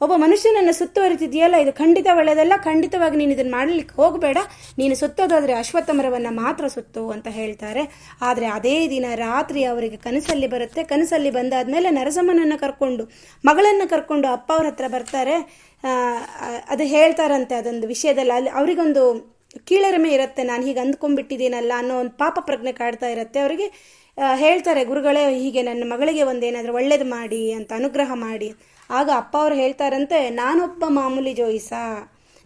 ಒಬ್ಬ ಮನುಷ್ಯನನ್ನ ಸುತ್ತುವರಿತಿದೆಯಲ್ಲ, ಇದು ಖಂಡಿತ ಒಳ್ಳೆಯದಲ್ಲ, ಖಂಡಿತವಾಗಿ ನೀನು ಇದನ್ನು ಮಾಡಲಿಕ್ಕೆ ಹೋಗಬೇಡ. ನೀನು ಸುತ್ತೋದಾದ್ರೆ ಅಶ್ವತ್ಥ ಮರವನ್ನು ಮಾತ್ರ ಸುತ್ತು ಅಂತ ಹೇಳ್ತಾರೆ. ಆದರೆ ಅದೇ ದಿನ ರಾತ್ರಿ ಅವರಿಗೆ ಕನಸಲ್ಲಿ ಬರುತ್ತೆ. ಕನಸಲ್ಲಿ ಬಂದಾದ್ಮೇಲೆ ನರಸಮ್ಮನನ್ನು ಕರ್ಕೊಂಡು, ಮಗಳನ್ನು ಕರ್ಕೊಂಡು ಅಪ್ಪ ಅವ್ರ ಹತ್ರ ಬರ್ತಾರೆ. ಅದು ಹೇಳ್ತಾರಂತೆ ಅದೊಂದು ವಿಷಯದಲ್ಲಿ. ಅಲ್ಲಿ ಅವರಿಗೊಂದು ಕೀಳರಿಮೆ ಇರುತ್ತೆ, ನಾನು ಹೀಗೆ ಅಂದ್ಕೊಂಡ್ಬಿಟ್ಟಿದ್ದೀನಲ್ಲ ಅನ್ನೋ ಒಂದು ಪಾಪ ಪ್ರಜ್ಞೆ ಕಾಡ್ತಾ ಇರುತ್ತೆ. ಅವರಿಗೆ ಹೇಳ್ತಾರೆ, ಗುರುಗಳೇ, ಹೀಗೆ ನನ್ನ ಮಗಳಿಗೆ ಒಂದೇನಾದರೂ ಒಳ್ಳೇದು ಮಾಡಿ ಅಂತ, ಅನುಗ್ರಹ ಮಾಡಿ. ಆಗ ಅಪ್ಪ ಅವ್ರು ಹೇಳ್ತಾರಂತೆ, ನಾನೊಬ್ಬ ಮಾಮೂಲಿ ಜೋಯಿಸ,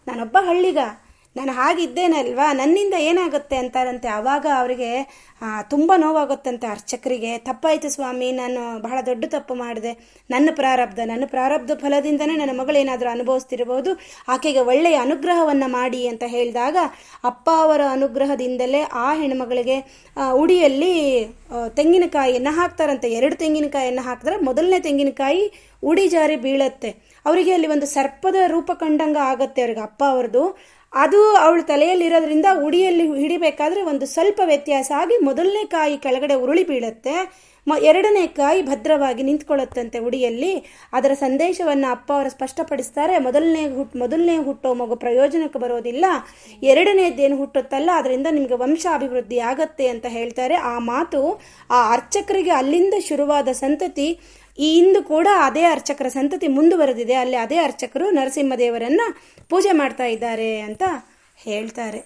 ನಾನೊಬ್ಬ ಹಳ್ಳಿಗ ನಾನು ಹಾಗಿದ್ದೇನಲ್ವಾ? ನನ್ನಿಂದ ಏನಾಗುತ್ತೆ ಅಂತಾರಂತೆ ಆವಾಗ ಅವರಿಗೆ ತುಂಬ ನೋವಾಗುತ್ತಂತೆ ಅರ್ಚಕರಿಗೆ. ತಪ್ಪಾಯಿತು ಸ್ವಾಮಿ, ನಾನು ಬಹಳ ದೊಡ್ಡ ತಪ್ಪು ಮಾಡಿದೆ. ನನ್ನ ಪ್ರಾರಬ್ಧ ನನ್ನ ಪ್ರಾರಬ್ಧ ಫಲದಿಂದನೇ ನನ್ನ ಮಗಳೇನಾದರೂ ಅನುಭವಿಸ್ತಿರಬಹುದು ಆಕೆಗೆ ಒಳ್ಳೆಯ ಅನುಗ್ರಹವನ್ನು ಮಾಡಿ ಅಂತ ಹೇಳಿದಾಗ, ಅಪ್ಪ ಅವರ ಅನುಗ್ರಹದಿಂದಲೇ ಆ ಹೆಣ್ಮಗಳಿಗೆ ಉಡಿಯಲ್ಲಿ ತೆಂಗಿನಕಾಯಿಯನ್ನು ಹಾಕ್ತಾರಂತೆ. ಎರಡು ತೆಂಗಿನಕಾಯಿಯನ್ನು ಹಾಕಿದ್ರೆ ಮೊದಲನೇ ತೆಂಗಿನಕಾಯಿ ಉಡಿ ಜಾರಿ ಬೀಳತ್ತೆ. ಅವರಿಗೆ ಅಲ್ಲಿ ಒಂದು ಸರ್ಪದ ರೂಪ ಕಂಡಂಗ ಆಗತ್ತೆ ಅವ್ರಿಗೆ, ಅಪ್ಪ ಅವ್ರದ್ದು. ಅದು ಅವಳ ತಲೆಯಲ್ಲಿರೋದ್ರಿಂದ ಉಡಿಯಲ್ಲಿ ಹಿಡಿಬೇಕಾದ್ರೆ ಒಂದು ಸ್ವಲ್ಪ ವ್ಯತ್ಯಾಸ ಆಗಿ ಮೊದಲನೇ ಕಾಯಿ ಕೆಳಗಡೆ ಉರುಳಿ ಬೀಳುತ್ತೆ. ಮ, ಎರಡನೇ ಕಾಯಿ ಭದ್ರವಾಗಿ ನಿಂತ್ಕೊಳ್ಳುತ್ತಂತೆ ಉಡಿಯಲ್ಲಿ. ಅದರ ಸಂದೇಶವನ್ನು ಅಪ್ಪ ಅವರು ಸ್ಪಷ್ಟಪಡಿಸ್ತಾರೆ. ಮೊದಲನೇ ಹುಟ್, ಮೊದಲನೇ ಹುಟ್ಟೋ ಮಗು ಪ್ರಯೋಜನಕ್ಕೆ ಬರೋದಿಲ್ಲ. ಎರಡನೇದ್ದೇನು ಹುಟ್ಟುತ್ತಲ್ಲ, ಅದರಿಂದ ನಿಮಗೆ ವಂಶ ಅಭಿವೃದ್ಧಿ ಆಗತ್ತೆ ಅಂತ ಹೇಳ್ತಾರೆ. ಆ ಮಾತು ಆ ಅರ್ಚಕರಿಗೆ ಅಲ್ಲಿಂದ ಶುರುವಾದ ಸಂತತಿ ಈ ಇಂದು ಕೂಡ ಅದೇ ಅರ್ಚಕರ ಸಂತತಿ ಮುಂದುವರೆದಿದೆ. ಅಲ್ಲಿ ಅದೇ ಅರ್ಚಕರು ನರಸಿಂಹದೇವರನ್ನ ಪೂಜೆ ಮಾಡ್ತಾ ಇದ್ದಾರೆ ಅಂತ ಹೇಳ್ತಾರೆ.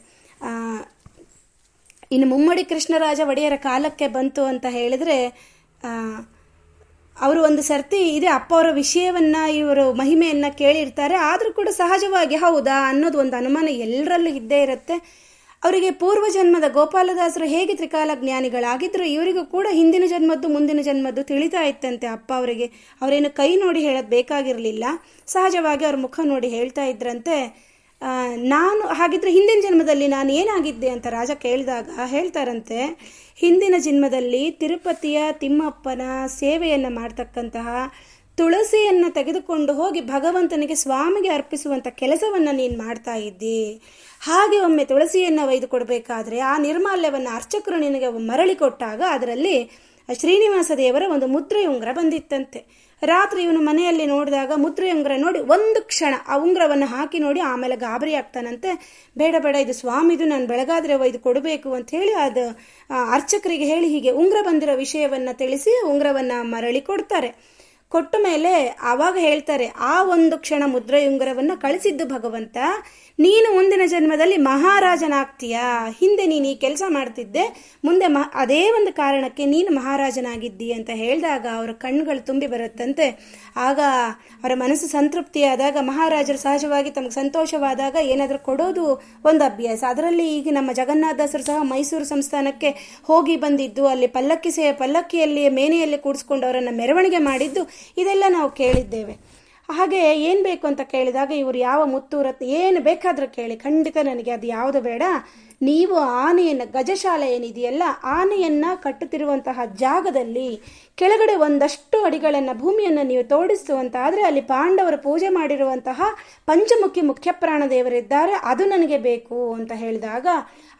ಇನ್ನು ಮುಮ್ಮಡಿ ಕೃಷ್ಣರಾಜ ಒಡೆಯರ ಕಾಲಕ್ಕೆ ಬಂತು ಅಂತ ಹೇಳಿದ್ರೆ ಅವರು ಒಂದು ಸರ್ತಿ ಇದೆ, ಅಪ್ಪ ಅವರ ವಿಷಯವನ್ನ, ಇವರು ಮಹಿಮೆಯನ್ನ ಕೇಳಿರ್ತಾರೆ. ಆದರೂ ಕೂಡ ಸಹಜವಾಗಿ ಹೌದಾ ಅನ್ನೋದು ಒಂದು ಅನುಮಾನ ಎಲ್ಲರಲ್ಲೂ ಇದ್ದೇ ಇರುತ್ತೆ. ಅವರಿಗೆ ಪೂರ್ವ ಜನ್ಮದ ಗೋಪಾಲದಾಸರು ಹೇಗೆ ತ್ರಿಕಾಲ ಜ್ಞಾನಿಗಳಾಗಿದ್ದರು ಇವರಿಗೂ ಕೂಡ ಹಿಂದಿನ ಜನ್ಮದ್ದು ಮುಂದಿನ ಜನ್ಮದ್ದು ತಿಳಿತಾ ಇತ್ತಂತೆ ಅಪ್ಪ ಅವರಿಗೆ. ಅವರೇನು ಕೈ ನೋಡಿ ಹೇಳೋದು ಬೇಕಾಗಿರಲಿಲ್ಲ. ಸಹಜವಾಗಿ ಅವ್ರ ಮುಖ ನೋಡಿ ಹೇಳ್ತಾ ಇದ್ರಂತೆ ನಾನು ಹಾಗಿದ್ರೆ ಹಿಂದಿನ ಜನ್ಮದಲ್ಲಿ ನಾನು ಏನಾಗಿದ್ದೆ ಅಂತ ರಾಜ ಕೇಳಿದಾಗ ಹೇಳ್ತಾರಂತೆ, ಹಿಂದಿನ ಜನ್ಮದಲ್ಲಿ ತಿರುಪತಿಯ ತಿಮ್ಮಪ್ಪನ ಸೇವೆಯನ್ನು ಮಾಡ್ತಕ್ಕಂತಹ ತುಳಸಿಯನ್ನು ತೆಗೆದುಕೊಂಡು ಹೋಗಿ ಭಗವಂತನಿಗೆ ಸ್ವಾಮಿಗೆ ಅರ್ಪಿಸುವಂಥ ಕೆಲಸವನ್ನು ನೀನು ಮಾಡ್ತಾ ಇದ್ದಿ. ಹಾಗೆ ಒಮ್ಮೆ ತುಳಸಿಯನ್ನು ಒಯ್ದು ಕೊಡಬೇಕಾದ್ರೆ ಆ ನಿರ್ಮಾಲ್ಯವನ್ನು ಅರ್ಚಕರು ನಿನಗೆ ಮರಳಿ ಕೊಟ್ಟಾಗ ಅದರಲ್ಲಿ ಶ್ರೀನಿವಾಸ ದೇವರ ಒಂದು ಮುದ್ರೆ ಉಂಗ್ರ ಬಂದಿತ್ತಂತೆ. ರಾತ್ರಿ ಇವನು ಮನೆಯಲ್ಲಿ ನೋಡಿದಾಗ ಮುದ್ರೆ ಉಂಗ್ರ ನೋಡಿ ಒಂದು ಕ್ಷಣ ಆ ಉಂಗ್ರವನ್ನು ಹಾಕಿ ನೋಡಿ ಆಮೇಲೆ ಗಾಬರಿ ಆಗ್ತಾನಂತೆ. ಬೇಡ ಬೇಡ, ಇದು ಸ್ವಾಮಿದು, ನಾನು ಬೆಳಗಾದ್ರೆ ಒಯ್ದು ಕೊಡಬೇಕು ಅಂತ ಹೇಳಿ ಅದು ಅರ್ಚಕರಿಗೆ ಹೇಳಿ ಹೀಗೆ ಉಂಗ್ರ ಬಂದಿರೋ ವಿಷಯವನ್ನು ತಿಳಿಸಿ ಉಂಗ್ರವನ್ನು ಮರಳಿ ಕೊಡ್ತಾರೆ. ಕೊಟ್ಟ ಮೇಲೆ ಆವಾಗ ಹೇಳ್ತಾರೆ ಆ ಒಂದು ಕ್ಷಣ ಮುದ್ರೆಯುಂಗರವನ್ನು ಕಳಿಸಿದ್ದು ಭಗವಂತ. ನೀನು ಮುಂದಿನ ಜನ್ಮದಲ್ಲಿ ಮಹಾರಾಜನಾಗ್ತೀಯ. ಹಿಂದೆ ನೀನು ಈ ಕೆಲಸ ಮಾಡ್ತಿದ್ದೆ, ಮುಂದೆ ಮ, ಅದೇ ಒಂದು ಕಾರಣಕ್ಕೆ ನೀನು ಮಹಾರಾಜನಾಗಿದ್ದಿ ಅಂತ ಹೇಳಿದಾಗ ಅವರ ಕಣ್ಣುಗಳು ತುಂಬಿ ಬರುತ್ತಂತೆ. ಆಗ ಅವರ ಮನಸ್ಸು ಸಂತೃಪ್ತಿಯಾದಾಗ ಮಹಾರಾಜರು ಸಹಜವಾಗಿ ತಮಗೆ ಸಂತೋಷವಾದಾಗ ಏನಾದರೂ ಕೊಡೋದು ಒಂದು ಅಭ್ಯಾಸ. ಅದರಲ್ಲಿ ಈಗ ನಮ್ಮ ಜಗನ್ನಾಥದಾಸರು ಸಹ ಮೈಸೂರು ಸಂಸ್ಥಾನಕ್ಕೆ ಹೋಗಿ ಬಂದಿದ್ದು, ಅಲ್ಲಿ ಪಲ್ಲಕ್ಕಿ ಸೇ ಪಲ್ಲಕ್ಕಿಯಲ್ಲಿ ಮೇನೆಯಲ್ಲಿ ಕೂಡಿಸ್ಕೊಂಡು ಅವರನ್ನು ಮೆರವಣಿಗೆ ಮಾಡಿದ್ದು, ಇದೆಲ್ಲ ನಾವು ಕೇಳಿದ್ದೇವೆ. ಹಾಗೆ ಏನು ಬೇಕು ಅಂತ ಕೇಳಿದಾಗ ಇವರು ಯಾವ ಮುತ್ತು ರತ್ನ ಏನು ಬೇಕಾದರೂ ಕೇಳಿ. ಖಂಡಿತ ನನಗೆ ಅದು ಯಾವುದು ಬೇಡ. ನೀವು ಆನೆಯನ್ನು, ಗಜಶಾಲೆ ಏನಿದೆಯಲ್ಲ, ಆನೆಯನ್ನು ಕಟ್ಟುತ್ತಿರುವಂತಹ ಜಾಗದಲ್ಲಿ ಕೆಳಗಡೆ ಒಂದಷ್ಟು ಅಡಿಗಳನ್ನು, ಭೂಮಿಯನ್ನು ನೀವು ತೋಡಿಸುವಂತಾದರೆ ಅಲ್ಲಿ ಪಾಂಡವರು ಪೂಜೆ ಮಾಡಿರುವಂತಹ ಪಂಚಮುಖಿ ಮುಖ್ಯ ಪ್ರಾಣದೇವರಿದ್ದಾರೆ ಅದು ನನಗೆ ಬೇಕು ಅಂತ ಹೇಳಿದಾಗ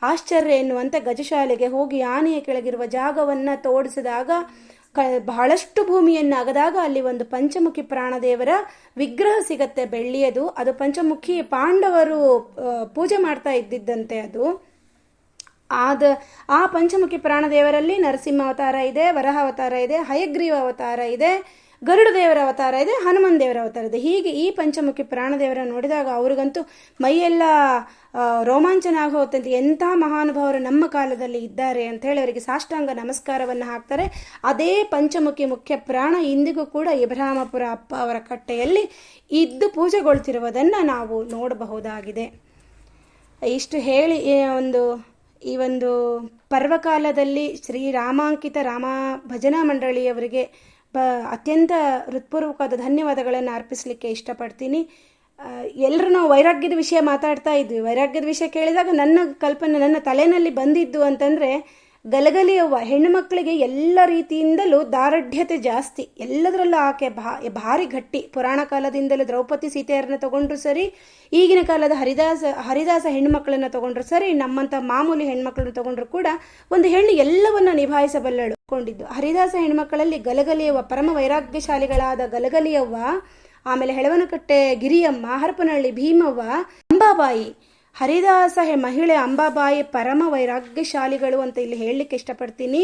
ಆಶ್ಚರ್ಯ ಎನ್ನುವಂತೆ ಗಜಶಾಲೆಗೆ ಹೋಗಿ ಆನೆಯ ಕೆಳಗಿರುವ ಜಾಗವನ್ನು ತೋಡಿಸಿದಾಗ ಕ, ಬಹಳಷ್ಟು ಭೂಮಿಯನ್ನು ಅಗದಾಗ ಅಲ್ಲಿ ಒಂದು ಪಂಚಮುಖಿ ಪ್ರಾಣದೇವರ ವಿಗ್ರಹ ಸಿಗತ್ತೆ ಬೆಳ್ಳಿಯದು. ಅದು ಪಂಚಮುಖಿ ಪಾಂಡವರು ಪೂಜೆ ಮಾಡ್ತಾ ಇದ್ದಿದ್ದಂತೆ ಅದು. ಆದ, ಆ ಪಂಚಮುಖಿ ಪ್ರಾಣದೇವರಲ್ಲಿ ನರಸಿಂಹ ಅವತಾರ ಇದೆ, ವರಹ ಅವತಾರ ಇದೆ, ಹಯಗ್ರೀವ ಅವತಾರ ಇದೆ. ಗರುಡ ದೇವರ ಅವತಾರ ಇದೆ, ಹನುಮನ್ ದೇವರ ಅವತಾರ ಇದೆ. ಹೀಗೆ ಈ ಪಂಚಮುಖಿ ಪ್ರಾಣದೇವರ ನೋಡಿದಾಗ ಅವ್ರಿಗಂತೂ ಮೈಯೆಲ್ಲ ರೋಮಾಂಚನ ಆಗಿ ಹೋಗ್ತಂತೆ ಎಂಥ ಮಹಾನುಭಾವರು ನಮ್ಮ ಕಾಲದಲ್ಲಿ ಇದ್ದಾರೆ ಅಂತ ಹೇಳಿ ಅವರಿಗೆ ಸಾಷ್ಟಾಂಗ ನಮಸ್ಕಾರವನ್ನು ಹಾಕ್ತಾರೆ. ಅದೇ ಪಂಚಮುಖಿ ಮುಖ್ಯ ಪ್ರಾಣ ಇಂದಿಗೂ ಕೂಡ ಇಬ್ರಾಹಮಪುರ ಅಪ್ಪ ಅವರ ಕಟ್ಟೆಯಲ್ಲಿ ಇದ್ದು ಪೂಜೆಗೊಳ್ತಿರುವುದನ್ನು ನಾವು ನೋಡಬಹುದಾಗಿದೆ. ಇಷ್ಟು ಹೇಳಿ ಒಂದು, ಈ ಒಂದು ಪರ್ವಕಾಲದಲ್ಲಿ ಶ್ರೀ ರಾಮಾಂಕಿತ ರಾಮ ಭಜನಾ ಮಂಡಳಿಯವರಿಗೆ ಬ, ಅತ್ಯಂತ ಹೃತ್ಪೂರ್ವಕವಾದ ಧನ್ಯವಾದಗಳನ್ನು ಅರ್ಪಿಸಲಿಕ್ಕೆ ಇಷ್ಟಪಡ್ತೀನಿ. ಎಲ್ಲರೂ ನಾವು ವೈರಾಗ್ಯದ ವಿಷಯ ಮಾತಾಡ್ತಾ ಇದ್ವಿ. ವೈರಾಗ್ಯದ ವಿಷಯ ಕೇಳಿದಾಗ ನನ್ನ ಕಲ್ಪನೆ, ನನ್ನ ತಲೆಯಲ್ಲಿ ಬಂದಿದ್ದು ಅಂತಂದರೆ ಗಲಗಲಿಯವ್ವ ಹೆಣ್ಣು ಮಕ್ಕಳಿಗೆ ಎಲ್ಲ ರೀತಿಯಿಂದಲೂ ದಾರಢ್ಯತೆ ಜಾಸ್ತಿ. ಎಲ್ಲದರಲ್ಲೂ ಆಕೆ ಭಾ, ಭಾರಿ ಗಟ್ಟಿ. ಪುರಾಣ ಕಾಲದಿಂದಲೂ ದ್ರೌಪದಿ ಸೀತೆಯರನ್ನ ತಗೊಂಡ್ರು ಸರಿ, ಈಗಿನ ಕಾಲದ ಹರಿದಾಸ ಹರಿದಾಸ ಹೆಣ್ಣುಮಕ್ಕಳನ್ನ ತಗೊಂಡ್ರು ಸರಿ ನಮ್ಮಂಥ ಮಾಮೂಲಿ ಹೆಣ್ಮಕ್ಳನ್ನ ತಗೊಂಡ್ರು ಕೂಡ ಒಂದು ಹೆಣ್ಣು ಎಲ್ಲವನ್ನ ನಿಭಾಯಿಸಬಲ್ಲಳು ಕೊಂಡಿದ್ದು. ಹರಿದಾಸ ಹೆಣ್ಮಕ್ಕಳಲ್ಲಿ ಗಲಗಲಿಯವ್ವ ಪರಮ ವೈರಾಗ್ಯಶಾಲಿಗಳಾದ ಗಲಗಲಿಯವ್ವ ಆಮೇಲೆ ಹೆಳವನಕಟ್ಟೆ ಗಿರಿಯಮ್ಮ, ಹರಪನಹಳ್ಳಿ ಭೀಮವ್ವ, ಅಂಬಾಬಾಯಿ ಹರಿದಾಸ ಹೆ ಮಹಿಳೆ ಅಂಬಾಬಾಯಿ ಪರಮ ವೈರಾಗ್ಯಶಾಲಿಗಳು ಅಂತ ಇಲ್ಲಿ ಹೇಳಲಿಕ್ಕೆ ಇಷ್ಟಪಡ್ತೀನಿ.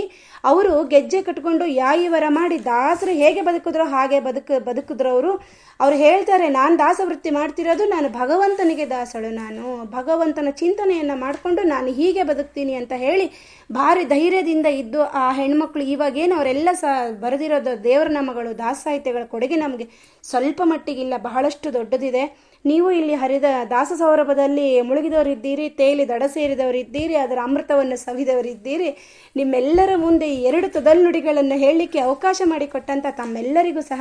ಅವರು ಗೆಜ್ಜೆ ಕಟ್ಕೊಂಡು ಯಾಯಿವರ ಮಾಡಿ ದಾಸರು ಹೇಗೆ ಬದುಕಿದ್ರು ಹಾಗೆ ಬದುಕ, ಬದುಕಿದ್ರು ಅವರು. ಅವ್ರು ಹೇಳ್ತಾರೆ, ನಾನು ದಾಸ ವೃತ್ತಿ ಮಾಡ್ತಿರೋದು, ನಾನು ಭಗವಂತನಿಗೆ ದಾಸಳು ನಾನು. ಭಗವಂತನ ಚಿಂತನೆಯನ್ನು ಮಾಡಿಕೊಂಡು ನಾನು ಹೀಗೆ ಬದುಕ್ತೀನಿ ಅಂತ ಹೇಳಿ ಭಾರಿ ಧೈರ್ಯದಿಂದ ಇದ್ದು ಆ ಹೆಣ್ಮಕ್ಳು ಇವಾಗೇನು ಅವರೆಲ್ಲ ಸಹ ಬರೆದಿರೋದು ದೇವರ ನಮಗಳು ದಾಸ ಸಾಹಿತ್ಯಗಳ ಕೊಡುಗೆ ನಮಗೆ ಸ್ವಲ್ಪ ಮಟ್ಟಿಗಿಲ್ಲ, ಬಹಳಷ್ಟು ದೊಡ್ಡದಿದೆ. ನೀವು ಇಲ್ಲಿ ಹರಿದ ದಾಸ ಸೌರಭದಲ್ಲಿ ಮುಳುಗಿದವರಿದ್ದೀರಿ ತೇಲಿ ದಡ ಸೇರಿದವರಿದ್ದೀರಿ ಅದರ ಅಮೃತವನ್ನು ಸವಿದವರಿದ್ದೀರಿ ನಿಮ್ಮೆಲ್ಲರ ಮುಂದೆ ಈ ಎರಡು ತೊದಲ್ನುಡಿಗಳನ್ನು ಹೇಳಲಿಕ್ಕೆ ಅವಕಾಶ ಮಾಡಿಕೊಟ್ಟಂಥ ತಮ್ಮೆಲ್ಲರಿಗೂ ಸಹ,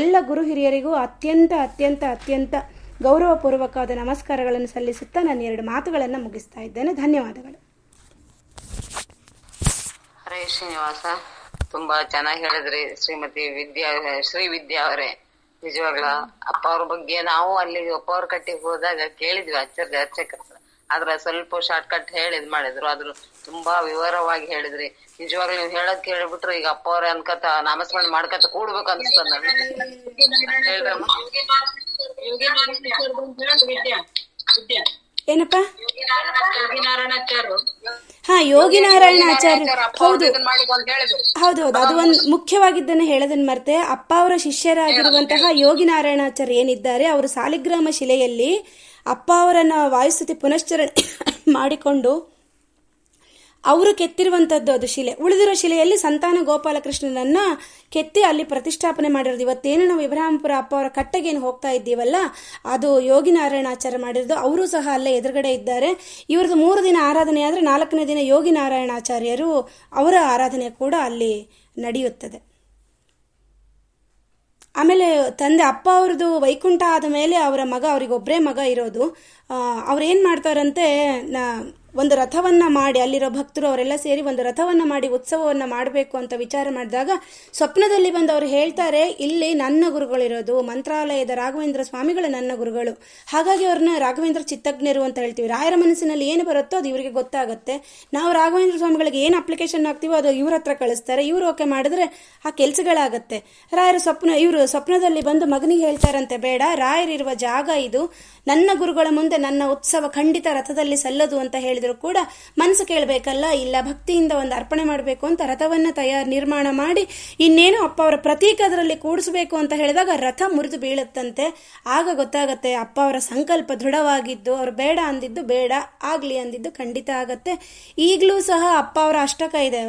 ಎಲ್ಲ ಗುರು ಹಿರಿಯರಿಗೂ ಅತ್ಯಂತ ಅತ್ಯಂತ ಅತ್ಯಂತ ಗೌರವಪೂರ್ವಕವಾದ ನಮಸ್ಕಾರಗಳನ್ನು ಸಲ್ಲಿಸುತ್ತಾ ನಾನು ಎರಡು ಮಾತುಗಳನ್ನು ಮುಗಿಸ್ತಾ ಇದ್ದೇನೆ. ಧನ್ಯವಾದಗಳು. ಹರೇ ಶ್ರೀನಿವಾಸ, ತುಂಬಾ ಚೆನ್ನಾಗಿ ಹೇಳಿದ್ರಿ ಶ್ರೀಮತಿ ವಿದ್ಯಾ, ಶ್ರೀ ವಿದ್ಯಾ ಅವರೇ. ನಿಜವಾಗ್ಲ ಅಪ್ಪ ಅವ್ರ ಬಗ್ಗೆ ನಾವು ಅಲ್ಲಿ ಅಪ್ಪ ಅವ್ರ ಕಟ್ಟಿಗೆ ಹೋದಾಗ ಕೇಳಿದ್ವಿ ಅಚ್ಚರ್ ಅರ್ಚಕರ ಆದ್ರ ಸ್ವಲ್ಪ ಶಾರ್ಟ್ ಕಟ್ ಹೇಳಿ ಇದ್ ಮಾಡಿದ್ರು ಆದ್ರೂ ತುಂಬಾ ವಿವರವಾಗಿ ಹೇಳಿದ್ರಿ ನಿಜವಾಗ್ಲೂ ನೀವು ಹೇಳೋದ್ ಕೇಳ್ಬಿಟ್ರೆ ಈಗ ಅಪ್ಪ ಅವ್ರ ಅನ್ಕತ ನಾಮಸ್ಮರಣೆ ಮಾಡ್ಕತ ಕೂಡ್ಬೇಕು ಅನ್ಸ್ತದ ನಮ್ಗೆ ಏನಪ್ಪ? ಹಾ ಯೋಗಿ ನಾರಾಯಣ ಆಚಾರ್ಯ ಹೌದು. ಹೌದೌದು ಅದು ಒಂದು ಮುಖ್ಯವಾಗಿದ್ದನ್ನ ಹೇಳದನ್ ಮರ್ತೆ. ಅಪ್ಪ ಅವರ ಶಿಷ್ಯರಾಗಿರುವಂತಹ ಯೋಗಿ ನಾರಾಯಣಾಚಾರ್ಯ ಏನಿದ್ದಾರೆ ಅವರು ಸಾಲಿಗ್ರಾಮ ಶಿಲೆಯಲ್ಲಿ ಅಪ್ಪ ಅವರನ್ನ ವಾಯುಸ್ತುತಿ ಪುನಶ್ಚರಣೆ ಮಾಡಿಕೊಂಡು ಅವರು ಕೆತ್ತಿರುವಂತದ್ದು ಅದು ಶಿಲೆ. ಉಳಿದಿರೋ ಶಿಲೆಯಲ್ಲಿ ಸಂತಾನ ಗೋಪಾಲಕೃಷ್ಣನನ್ನ ಕೆತ್ತಿ ಅಲ್ಲಿ ಪ್ರತಿಷ್ಠಾಪನೆ ಮಾಡಿರೋದು. ಇವತ್ತೇನು ನಾವು ಇಬ್ರಾಹಿಂಪುರ ಅಪ್ಪ ಅವರ ಕಟ್ಟೆಗೇನು ಹೋಗ್ತಾ ಇದ್ದೀವಲ್ಲ, ಅದು ಯೋಗಿ ನಾರಾಯಣಾಚಾರ್ಯ ಮಾಡಿರೋದು. ಅವರು ಸಹ ಅಲ್ಲೇ ಎದುರುಗಡೆ ಇದ್ದಾರೆ. ಇವ್ರದ್ದು ಮೂರು ದಿನ ಆರಾಧನೆ ಆದರೆ ನಾಲ್ಕನೇ ದಿನ ಯೋಗಿ ನಾರಾಯಣಾಚಾರ್ಯರು ಅವರ ಆರಾಧನೆ ಕೂಡ ಅಲ್ಲಿ ನಡೆಯುತ್ತದೆ. ಆಮೇಲೆ ತಂದೆ ಅಪ್ಪ ಅವ್ರದ್ದು ವೈಕುಂಠ ಆದ ಮೇಲೆ ಅವರ ಮಗ ಅವರಿಗೊಬ್ಬರೇ ಮಗ ಇರೋದು. ಅವ್ರು ಏನು ಮಾಡ್ತಾರಂತೆ ಒಂದು ರಥವನ್ನ ಮಾಡಿ ಅಲ್ಲಿರೋ ಭಕ್ತರು ಅವರೆಲ್ಲ ಸೇರಿ ಒಂದು ರಥವನ್ನ ಮಾಡಿ ಉತ್ಸವವನ್ನ ಮಾಡಬೇಕು ಅಂತ ವಿಚಾರ ಮಾಡಿದಾಗ ಸ್ವಪ್ನದಲ್ಲಿ ಬಂದು ಅವ್ರು ಹೇಳ್ತಾರೆ, ಇಲ್ಲಿ ನನ್ನ ಗುರುಗಳಿರೋದು, ಮಂತ್ರಾಲಯದ ರಾಘವೇಂದ್ರ ಸ್ವಾಮಿಗಳು ನನ್ನ ಗುರುಗಳು. ಹಾಗಾಗಿ ಅವ್ರನ್ನ ರಾಘವೇಂದ್ರ ಚಿತ್ತಜ್ಞರು ಅಂತ ಹೇಳ್ತೀವಿ. ರಾಯರ ಮನಸ್ಸಿನಲ್ಲಿ ಏನು ಬರುತ್ತೋ ಅದು ಇವರಿಗೆ ಗೊತ್ತಾಗುತ್ತೆ. ನಾವು ರಾಘವೇಂದ್ರ ಸ್ವಾಮಿಗಳಿಗೆ ಏನು ಅಪ್ಲಿಕೇಶನ್ ಹಾಕ್ತೀವೋ ಅದು ಇವ್ರ ಹತ್ರ ಕಳಿಸ್ತಾರೆ. ಇವರು ಓಕೆ ಮಾಡಿದ್ರೆ ಆ ಕೆಲಸಗಳಾಗತ್ತೆ. ರಾಯರ ಸ್ವಪ್ನ, ಇವರು ಸ್ವಪ್ನದಲ್ಲಿ ಬಂದು ಮಗನಿಗೆ ಹೇಳ್ತಾರಂತೆ, ಬೇಡ, ರಾಯರಿರುವ ಜಾಗ ಇದು. ನನ್ನ ಗುರುಗಳ ಮುಂದೆ ನನ್ನ ಉತ್ಸವ ಖಂಡಿತ ರಥದಲ್ಲಿ ಸಲ್ಲದು ಅಂತ ಹೇಳಿದ್ರು ಕೂಡ ಮನಸ್ಸು ಕೇಳಬೇಕಲ್ಲ, ಇಲ್ಲ ಭಕ್ತಿಯಿಂದ ಒಂದು ಅರ್ಪಣೆ ಮಾಡಬೇಕು ಅಂತ ರಥವನ್ನ ತಯಾರು ನಿರ್ಮಾಣ ಮಾಡಿ ಇನ್ನೇನು ಅಪ್ಪ ಅವರ ಪ್ರತೀಕ ಅದರಲ್ಲಿ ಕೂಡಿಸಬೇಕು ಅಂತ ಹೇಳಿದಾಗ ರಥ ಮುರಿದು ಬೀಳುತ್ತಂತೆ. ಆಗ ಗೊತ್ತಾಗತ್ತೆ ಅಪ್ಪ ಅವರ ಸಂಕಲ್ಪ ದೃಢವಾಗಿದ್ದು, ಅವ್ರು ಬೇಡ ಅಂದಿದ್ದು ಬೇಡ, ಆಗ್ಲಿ ಅಂದಿದ್ದು ಖಂಡಿತ ಆಗತ್ತೆ. ಈಗಲೂ ಸಹ ಅಪ್ಪ ಅವರ ಅಷ್ಟಕ ಇದೆ.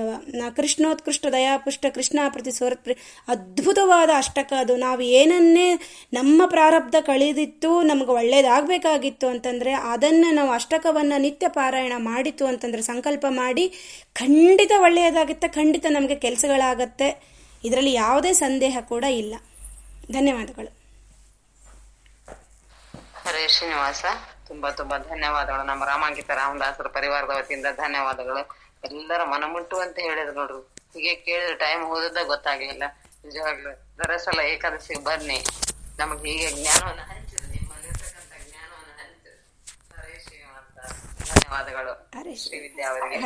ಕೃಷ್ಣೋತ್ಕೃಷ್ಟ ದಯಾಪುಷ್ಟ ಕೃಷ್ಣ ಪ್ರತಿ ಸೋರತ್ ಅದ್ಭುತವಾದ ಅಷ್ಟಕ ಅದು. ನಾವು ಏನನ್ನೇ ನಮ್ಮ ಪ್ರಾರಬ್ಧ ಕಳೆದಿತ್ತು, ನಮ್ಗೆ ಒಳ್ಳೇದಾಗಬೇಕಾಗಿತ್ತು ಅಂತಂದ್ರೆ ಅದನ್ನ ನಾವು ಅಷ್ಟಕವನ್ನ ನಿತ್ಯ ಪಾರಾಯಣ ಮಾಡಿತು ಅಂತಂದ್ರೆ ಸಂಕಲ್ಪ ಮಾಡಿ ಖಂಡಿತ ಒಳ್ಳೆಯದಾಗುತ್ತೆ, ಖಂಡಿತ ನಮಗೆ ಕೆಲಸಗಳಾಗತ್ತೆ. ಇದರಲ್ಲಿ ಯಾವುದೇ ಸಂದೇಹ ಕೂಡ ಇಲ್ಲ. ಧನ್ಯವಾದಗಳು. ಶ್ರೀನಿವಾಸ. ತುಂಬಾ ತುಂಬಾ ಧನ್ಯವಾದಗಳು. ನಮ್ಮ ರಾಮಾಂಕಿತ ರಾಮದಾಸರ ಪರಿವಾರದ ವತಿಯಿಂದ ಧನ್ಯವಾದಗಳು. ಎಲ್ಲರ ಮನಮುಟ್ಟುವಂತ ಹೇಳಿದ್ರು ನೋಡ್ರಿ. ಹೀಗೆ ಕೇಳಿದ್ರೆ ಟೈಮ್ ಹೋದದ್ದ ಗೊತ್ತಾಗಲಿಲ್ಲ. ನಿಜವಾಗ್ಲು ದರಸಲ ಏಕಾದಶಿಗೆ ಬನ್ನಿ. ನಮಗೆ ಹೀಗೆ ಜ್ಞಾನವನ್ನು ಹಂಚಿದ್ರು ನಿಮ್ಮಲ್ಲಿರ್ತಕ್ಕಂಥ ಜ್ಞಾನವನ್ನು ಹಂಚಿದ್ರು ಹರೇ ಶ್ರೀನಿವಾಸ ಧನ್ಯವಾದಗಳು. ಶ್ರೀ. ವಿದ್ಯಾ ಅವರಿಗೆ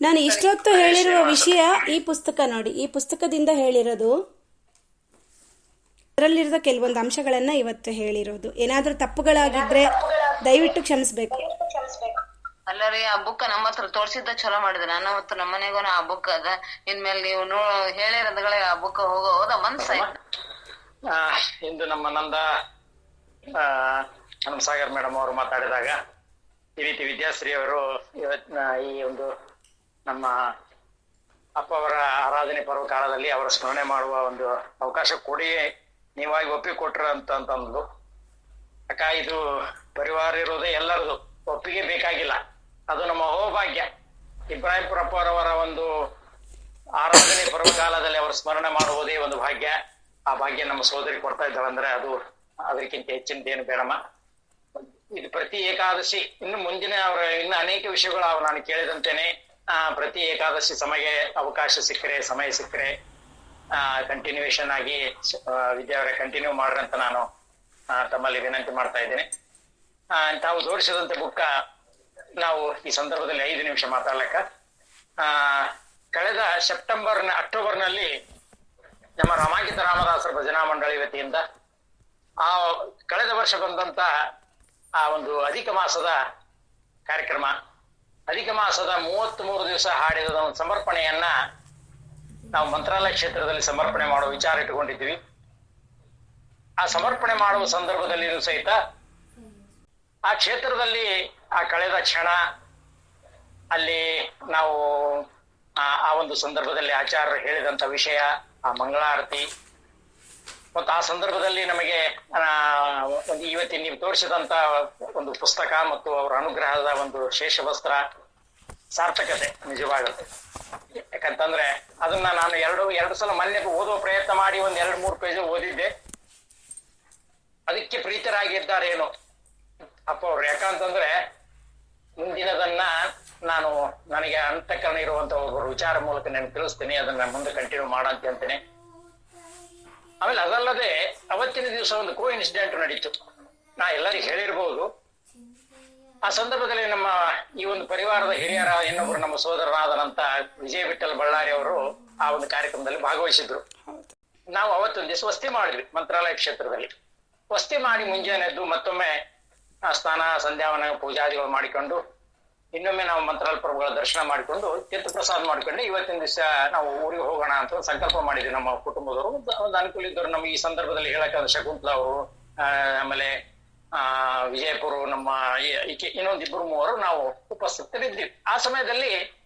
ನಾನು ಇಷ್ಟೊತ್ತು ಹೇಳಿರುವ ವಿಷಯ ಈ ಪುಸ್ತಕ ನೋಡಿ. ಈ ಪುಸ್ತಕದಿಂದ ಹೇಳಿರೋದು ಅದರಲ್ಲಿರೋ ಕೆಲವೊಂದು ಅಂಶಗಳನ್ನ ಇವತ್ತು ಹೇಳಿರೋದು. ಏನಾದ್ರೂ ತಪ್ಪುಗಳಾಗಿದ್ರೆ ದಯವಿಟ್ಟು ಕ್ಷಮಿಸ್ಬೇಕು. ಅಲ್ಲರಿ ಆ ಬುಕ್ ನಮ್ಮ ಹತ್ರ ತೋರ್ಸಿದ್ದ ಚಲೋ ಮಾಡಿದ್ರೆ ನನ್ನ ಮತ್ತು ನಮ್ಮ ಮನೆಗೂ ಆ ಬುಕ್ ಅದ. ಇನ್ಮೇಲೆ ನೀವು ನೋ ಹೇಳಿರೋದ್ಗಳೇ ಆ ಬುಕ್ ಹೋಗೋ ಹೋದ ಮನ್ಸ ಆ, ಇಂದು ನಮ್ಮ ನಂದ ಆ, ಹನುಮಸಾಗರ್ ಮೇಡಮ್ ಅವರು ಮಾತಾಡಿದಾಗ ಈ ರೀತಿ ವಿದ್ಯಾಶ್ರೀ ಅವರು ಇವತ್ತಿನ ಈ ಒಂದು ನಮ್ಮ ಅಪ್ಪ ಅವರ ಆರಾಧನೆ ಪರ್ವ ಕಾಲದಲ್ಲಿ ಅವರ ಸ್ಮರಣೆ ಮಾಡುವ ಒಂದು ಅವಕಾಶ ಕೊಡಿ ನೀವಾಗಿ ಒಪ್ಪಿಕೊಟ್ರ ಅಂತ ಅಂತಂದ್ರು ಅಕ್ಕ ಇದು ಪರಿವಾರ ಇರೋದೇ ಎಲ್ಲರದು ಒಪ್ಪಿಗೆ ಬೇಕಾಗಿಲ್ಲ. ಅದು ನಮ್ಮ ಅಹೋಭಾಗ್ಯ. ಇಬ್ರಾಹಿಂಪುರಪ್ಪ ಅವರವರ ಒಂದು ಆರಾಧನೆ ಪರ್ವಕಾಲದಲ್ಲಿ ಅವರು ಸ್ಮರಣೆ ಮಾಡುವುದೇ ಒಂದು ಭಾಗ್ಯ. ಆ ಭಾಗ್ಯ ನಮ್ಮ ಸೋದರಿ ಕೊಡ್ತಾ ಇದ್ದಾಳಂದ್ರೆ ಅದು ಅದಕ್ಕಿಂತ ಹೆಚ್ಚಿನದೇನು ಬೇಡಮ್ಮ. ಇದು ಪ್ರತಿ ಏಕಾದಶಿ ಇನ್ನು ಮುಂದಿನ ಅವರ ಇನ್ನು ಅನೇಕ ವಿಷಯಗಳು ಅವು ನಾನು ಕೇಳಿದಂತೇನೆ. ಆ, ಪ್ರತಿ ಏಕಾದಶಿ ಸಮಯ ಅವಕಾಶ ಸಿಕ್ಕರೆ ಸಮಯ ಸಿಕ್ಕರೆ ಆ ಕಂಟಿನ್ಯೂಯೇಷನ್ ಆಗಿ ವಿದ್ಯಾವರ ಕಂಟಿನ್ಯೂ ಮಾಡ್ರಿ ಅಂತ ನಾನು ತಮ್ಮಲ್ಲಿ ವಿನಂತಿ ಮಾಡ್ತಾ ಇದ್ದೇನೆ. ಆ, ತಾವು ಜೋಡಿಸಿದಂತ ಬುಕ್ಕ ನಾವು ಈ ಸಂದರ್ಭದಲ್ಲಿ ಐದು ನಿಮಿಷ ಮಾತಾಡ್ಲಕ್ಕ. ಆ ಕಳೆದ ಸೆಪ್ಟೆಂಬರ್ ಅಕ್ಟೋಬರ್ನಲ್ಲಿ ನಮ್ಮ ರಾಮಾಂಕಿತ ರಾಮದಾಸರ ಭಜನಾ ಮಂಡಳಿ ವತಿಯಿಂದ ಆ ಕಳೆದ ವರ್ಷ ಬಂದಂತ ಆ ಒಂದು ಅಧಿಕ ಮಾಸದ ಕಾರ್ಯಕ್ರಮ, ಅಧಿಕ ಮಾಸದ ಮೂವತ್ತ್ ಮೂರು ದಿವಸ ಹಾಡಿದ ಒಂದು ಸಮರ್ಪಣೆಯನ್ನ ನಾವು ಮಂತ್ರಾಲಯ ಕ್ಷೇತ್ರದಲ್ಲಿ ಸಮರ್ಪಣೆ ಮಾಡುವ ವಿಚಾರ ಇಟ್ಟುಕೊಂಡಿದ್ವಿ ಆ ಸಮರ್ಪಣೆ ಮಾಡುವ ಸಂದರ್ಭದಲ್ಲಿಯೂ ಸಹಿತ ಆ ಕ್ಷೇತ್ರದಲ್ಲಿ ಆ ಕಳೆದ ಕ್ಷಣ ಅಲ್ಲಿ ನಾವು ಆ ಆ ಒಂದು ಸಂದರ್ಭದಲ್ಲಿ ಆಚಾರ್ಯರು ಹೇಳಿದಂತ ವಿಷಯ ಆ ಮಂಗಳಾರತಿ. ಮತ್ತು ಆ ಸಂದರ್ಭದಲ್ಲಿ ನಮಗೆ ಒಂದು ಇವತ್ತಿನ ನೀವು ತೋರಿಸಿದಂತ ಒಂದು ಪುಸ್ತಕ ಮತ್ತು ಅವರ ಅನುಗ್ರಹದ ಒಂದು ಶೇಷವಸ್ತ್ರ ಸಾರ್ಥಕತೆ ನಿಜವಾಗುತ್ತೆ. ಯಾಕಂತಂದ್ರೆ ಅದನ್ನ ನಾನು ಎರಡು ಎರಡು ಸಲ ಮೊನ್ನೆ ಓದುವ ಪ್ರಯತ್ನ ಮಾಡಿ ಒಂದ್ ಎರಡು, ಮೂರು ಪೇಜ್ ಓದಿದ್ದೆ. ಅದಕ್ಕೆ ಪ್ರೀತರಾಗಿದ್ದಾರೇನು ಅಪ್ಪ ಅವ್ರು. ಯಾಕಂತಂದ್ರೆ ಮುಂದಿನದನ್ನ ನಾನು ನನಗೆ ಅಂತಕರಣ ಇರುವಂತ ಒಬ್ಬರು ವಿಚಾರ ಮೂಲಕ ನಾನು ತಿಳಿಸ್ತೀನಿ, ಅದನ್ನ ಮುಂದೆ ಕಂಟಿನ್ಯೂ ಮಾಡಂತ ಹೇಳ್ತೇನೆ ಆಮೇಲೆ ಅದಲ್ಲದೆ ಅವತ್ತಿನ ದಿವಸ ಒಂದು ಕೋ ಇನ್ಸಿಡೆಂಟ್ ನಡೀತು. ನಾ ಎಲ್ಲರಿಗೂ ಹೇಳಿರ್ಬೋದು. ಆ ಸಂದರ್ಭದಲ್ಲಿ ನಮ್ಮ ಈ ಒಂದು ಪರಿವಾರದ ಹಿರಿಯರ ಇನ್ನೊಬ್ರು ನಮ್ಮ ಸೋದರನಾದರಂತ ವಿಜಯ ವಿಠಲ್ ಬಳ್ಳಾರಿ ಅವರು ಆ ಒಂದು ಕಾರ್ಯಕ್ರಮದಲ್ಲಿ ಭಾಗವಹಿಸಿದ್ರು. ನಾವು ಅವತ್ತೊಂದು ದಿವಸ ವಸ್ತಿ ಮಾಡಿದ್ವಿ, ಮಂತ್ರಾಲಯ ಕ್ಷೇತ್ರದಲ್ಲಿ. ವಸ್ತಿ ಮಾಡಿ ಮುಂಜಾನೆ ಎದ್ದು ಮತ್ತೊಮ್ಮೆ ಸ್ನಾನ, ಸಂಧ್ಯಾವನ, ಪೂಜಾದಿಗಳು ಮಾಡಿಕೊಂಡು, ಇನ್ನೊಮ್ಮೆ ನಾವು ಮಂತ್ರಾಲ ಪ್ರಭುಗಳ ದರ್ಶನ ಮಾಡಿಕೊಂಡು ಪ್ರಸಾದ ಮಾಡ್ಕೊಂಡು ಇವತ್ತಿನ ದಿವಸ ನಾವು ಊರಿಗೆ ಹೋಗೋಣ ಅಂತ ಸಂಕಲ್ಪ ಮಾಡಿದ್ವಿ ನಮ್ಮ ಕುಟುಂಬದವರು. ಒಂದು- ಅನುಕೂಲ ಇದ್ದವರು. ನಮ್ಗೆ ಈ ಸಂದರ್ಭದಲ್ಲಿ ಹೇಳಕ್ಕಾದ್ರೆ ಶಕುಂತಲಾ ಅವರು ಆಮೇಲೆ, ಆ, ವಿಜಯಪುರ ನಮ್ಮ ಇನ್ನೊಂದಿಬ್ಬರು ಮೂವರು ನಾವು ಉಪಸ್ಥಿತರಿದ್ದೀವಿ ಆ ಸಮಯದಲ್ಲಿ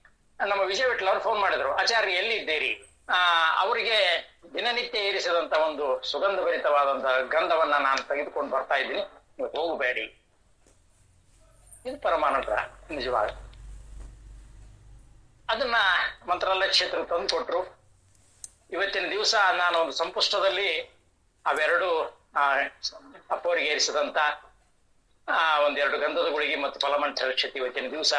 ನಮ್ಮ ವಿಜಯ ವಿಠಲ್ ಅವರು ಫೋನ್ ಮಾಡಿದ್ರು. ಆಚಾರ್ಯ ಎಲ್ಲಿ ಇದ್ದೀರಿ ಆ, ಅವರಿಗೆ ದಿನನಿತ್ಯ ಏರಿಸಿದಂತ ಒಂದು ಸುಗಂಧ ಭರಿತವಾದಂತ ಗಂಧವನ್ನ ನಾನು ತೆಗೆದುಕೊಂಡು ಬರ್ತಾ ಇದ್ದೀನಿ. ಹೋಗಬೇಡಿ. ಇದು ಪರಮಾನಂದ, ನಿಜವಾಗ. ಅದನ್ನ ಮಂತ್ರಾಲಯ ಕ್ಷೇತ್ರ ತಂದು ಕೊಟ್ರು. ಇವತ್ತಿನ ದಿವಸ ನಾನು ಒಂದು ಸಂಪುಷ್ಟದಲ್ಲಿ ಅವೆರಡು ಅಪ್ಪವರಿಗೆ ಏರಿಸಿದಂತ, ಆ, ಒಂದೆರಡು ಗಂಧದ ಗುಳಿಗೆ ಮತ್ತು ಫಲಮಂಟ ಕ್ಷೇತ್ರ ಇವತ್ತಿನ ದಿವಸ.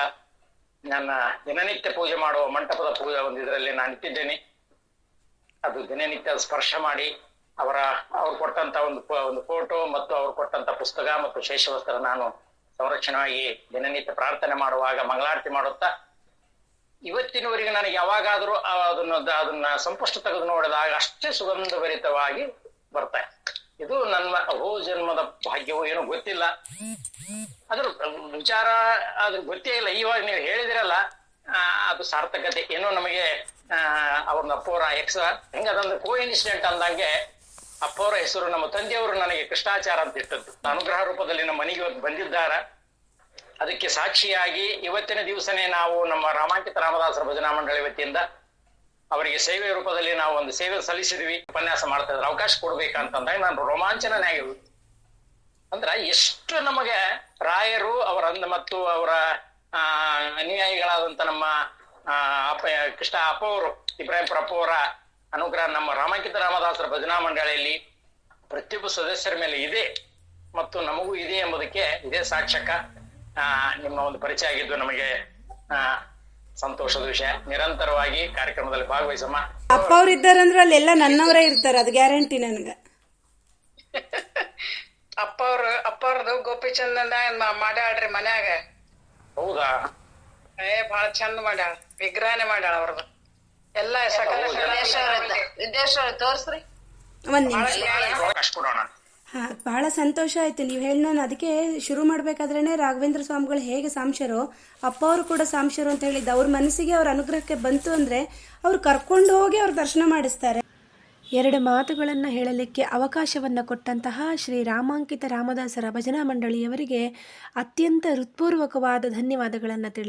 ನನ್ನ ದಿನನಿತ್ಯ ಪೂಜೆ ಮಾಡುವ ಮಂಟಪದ ಪೂಜೆ ಒಂದು ಇದರಲ್ಲಿ ನಾನು ಇಟ್ಟಿದ್ದೇನೆ. ಅದು ದಿನನಿತ್ಯ ಸ್ಪರ್ಶ ಮಾಡಿ ಅವರ, ಅವ್ರು ಕೊಟ್ಟಂತ ಒಂದು ಒಂದು ಫೋಟೋ ಮತ್ತು ಅವ್ರು ಕೊಟ್ಟಂತ ಪುಸ್ತಕ ಮತ್ತು ಶೇಷವಸ್ತ್ರ ನಾನು ಸಂರಕ್ಷಣೆಯಾಗಿ ದಿನನಿತ್ಯ ಪ್ರಾರ್ಥನೆ ಮಾಡುವಾಗ ಮಂಗಳಾರತಿ ಮಾಡುತ್ತಾ, ಇವತ್ತಿನವರೆಗೆ ನನಗೆ ಯಾವಾಗಾದ್ರೂ ಅದನ್ನ ಅದನ್ನ ಸಂಪುಷ್ಟ ತೆಗೆದು ನೋಡಿದಾಗ ಅಷ್ಟೇ ಸುಗಂಧ ಭರಿತವಾಗಿ ಬರ್ತಾ. ಇದು ನನ್ನ ಅಹೋ ಜನ್ಮದ ಭಾಗ್ಯವೋ ಏನೋ ಗೊತ್ತಿಲ್ಲ. ಅದ್ರ ವಿಚಾರ ಅದ್ರ ಗೊತ್ತೇ ಇಲ್ಲ. ಇವಾಗ ನೀವು ಹೇಳಿದಿರಲ್ಲ ಅದು ಸಾರ್ಥಕತೆ. ಏನೋ ನಮಗೆ ಅವ್ರನ್ನ ಪೋರ ಎಕ್ಸ ಹೆಂಗ ಅದೊಂದು ಕೋ ಇನ್ಸಿಡೆಂಟ್ ಅಂದಂಗೆ ಅಪ್ಪವರ ಹೆಸರು, ನಮ್ಮ ತಂದೆಯವರು ನನಗೆ ಕೃಷ್ಣಾಚಾರ ಅಂತ ಇಟ್ಟದ್ದು. ಅನುಗ್ರಹ ರೂಪದಲ್ಲಿ ನಮ್ಮ ಮನೆಗೆ ಬಂದಿದ್ದಾರ. ಅದಕ್ಕೆ ಸಾಕ್ಷಿಯಾಗಿ ಇವತ್ತಿನ ದಿವಸನೇ ನಾವು ನಮ್ಮ ರಾಮಾಂಕಿತ ರಾಮದಾಸರ ಭಜನಾ ಮಂಡಳಿ ವತಿಯಿಂದ ಅವರಿಗೆ ಸೇವೆ ರೂಪದಲ್ಲಿ ನಾವು ಒಂದು ಸೇವೆ ಸಲ್ಲಿಸಿದ್ವಿ. ಉಪನ್ಯಾಸ ಮಾಡ್ತಾ ಇದ್ರೆ. ಅವಕಾಶ ಕೊಡ್ಬೇಕಂತಂದಾಗ ನಾನು ರೋಮಾಂಚನನೇ ಅಂದ್ರೆ ಎಷ್ಟು ನಮಗೆ ರಾಯರು, ಅವರ ಮತ್ತು ಅವರ, ಆ ಅನುಯಾಯಿಗಳಾದಂತ ನಮ್ಮ ಅಪ್ಪ, ಕೃಷ್ಣ ಅಪ್ಪ ಅವರು ಇಬ್ರಾಹಿಂಪುರ ಅಪ್ಪ ಅನುಗ್ರಹ ನಮ್ಮ ರಾಮಾಂಕಿತ ರಾಮದಾಸರ ಭಜನಾ ಮಂಡಳಿಯಲ್ಲಿ ಪ್ರತಿಯೊಬ್ಬ ಸದಸ್ಯರ ಮೇಲೆ ಇದೆ ಮತ್ತು ನಮಗೂ ಇದೆ ಎಂಬುದಕ್ಕೆ ಇದೇ ಸಾಕ್ಷಕ ಆ ನಿಮ್ಮ ಒಂದು ಪರಿಚಯ ಆಗಿದ್ದು ನಮಗೆ ಆ ಸಂತೋಷದ ವಿಷಯ. ನಿರಂತರವಾಗಿ ಕಾರ್ಯಕ್ರಮದಲ್ಲಿ ಭಾಗವಹಿಸಮ್ಮ. ಅಪ್ಪ ಅವ್ರು ಇದ್ದಾರಂದ್ರೆ ಅಲ್ಲೆಲ್ಲ ನನ್ನವರೇ ಇರ್ತಾರೆ ಅದು ಗ್ಯಾರಂಟಿ ನನ್ಗ. ಅಪ್ಪ ಅವ್ರು ಅಪ್ಪ ಅವ್ರದ್ದು ಗೋಪಿಚಂದನ ಮಾಡ್ಯಾಳ್ರಿ ಮನ್ಯಾಗ. ಹೌದಾ? ಏ ಬಾಳ ಚಂದ ಮಾಡ್ಯಾಳ ವಿಗ್ರಹನೆ ಮಾಡ್ಯಾಳ ಅವ್ರದ್ದು. ಎಲ್ಲ ಸಕಲ ವಿದ್ಯಾಶ್ವರ ತೋರ್ಸ್ರಿ. ಒಂದ್ ನಿಮಿಷ. ಬಹಳ ಸಂತೋಷ ಆಯ್ತು. ನೀವು ಹೇಳಿ ನಾನು ಅದಕ್ಕೆ ಶುರು ಮಾಡ್ಬೇಕಾದ್ರೇನೆ ರಾಘವೇಂದ್ರ ಸ್ವಾಮಿಗಳು ಹೇಗೆ ಸಾಂಶರು ಅಪ್ಪ ಅವರು ಕೂಡ ಸಾಂಶರು ಅಂತ ಹೇಳಿದ್ದು ಅವ್ರ ಮನಸ್ಸಿಗೆ ಅವ್ರ ಅನುಗ್ರಹಕ್ಕೆ ಬಂತು ಅಂದ್ರೆ ಅವ್ರು ಕರ್ಕೊಂಡು ಹೋಗಿ ಅವ್ರ ದರ್ಶನ ಮಾಡಿಸ್ತಾರೆ. ಎರಡು ಮಾತುಗಳನ್ನು ಹೇಳಲಿಕ್ಕೆ ಅವಕಾಶವನ್ನು ಕೊಟ್ಟಂತಹ ಶ್ರೀ ರಾಮಾಂಕಿತ ರಾಮದಾಸರ ಭಜನಾ ಮಂಡಳಿಯವರಿಗೆ ಅತ್ಯಂತ ಹೃತ್ಪೂರ್ವಕವಾದ ಧನ್ಯವಾದಗಳನ್ನು ತಿಳಿಸಿ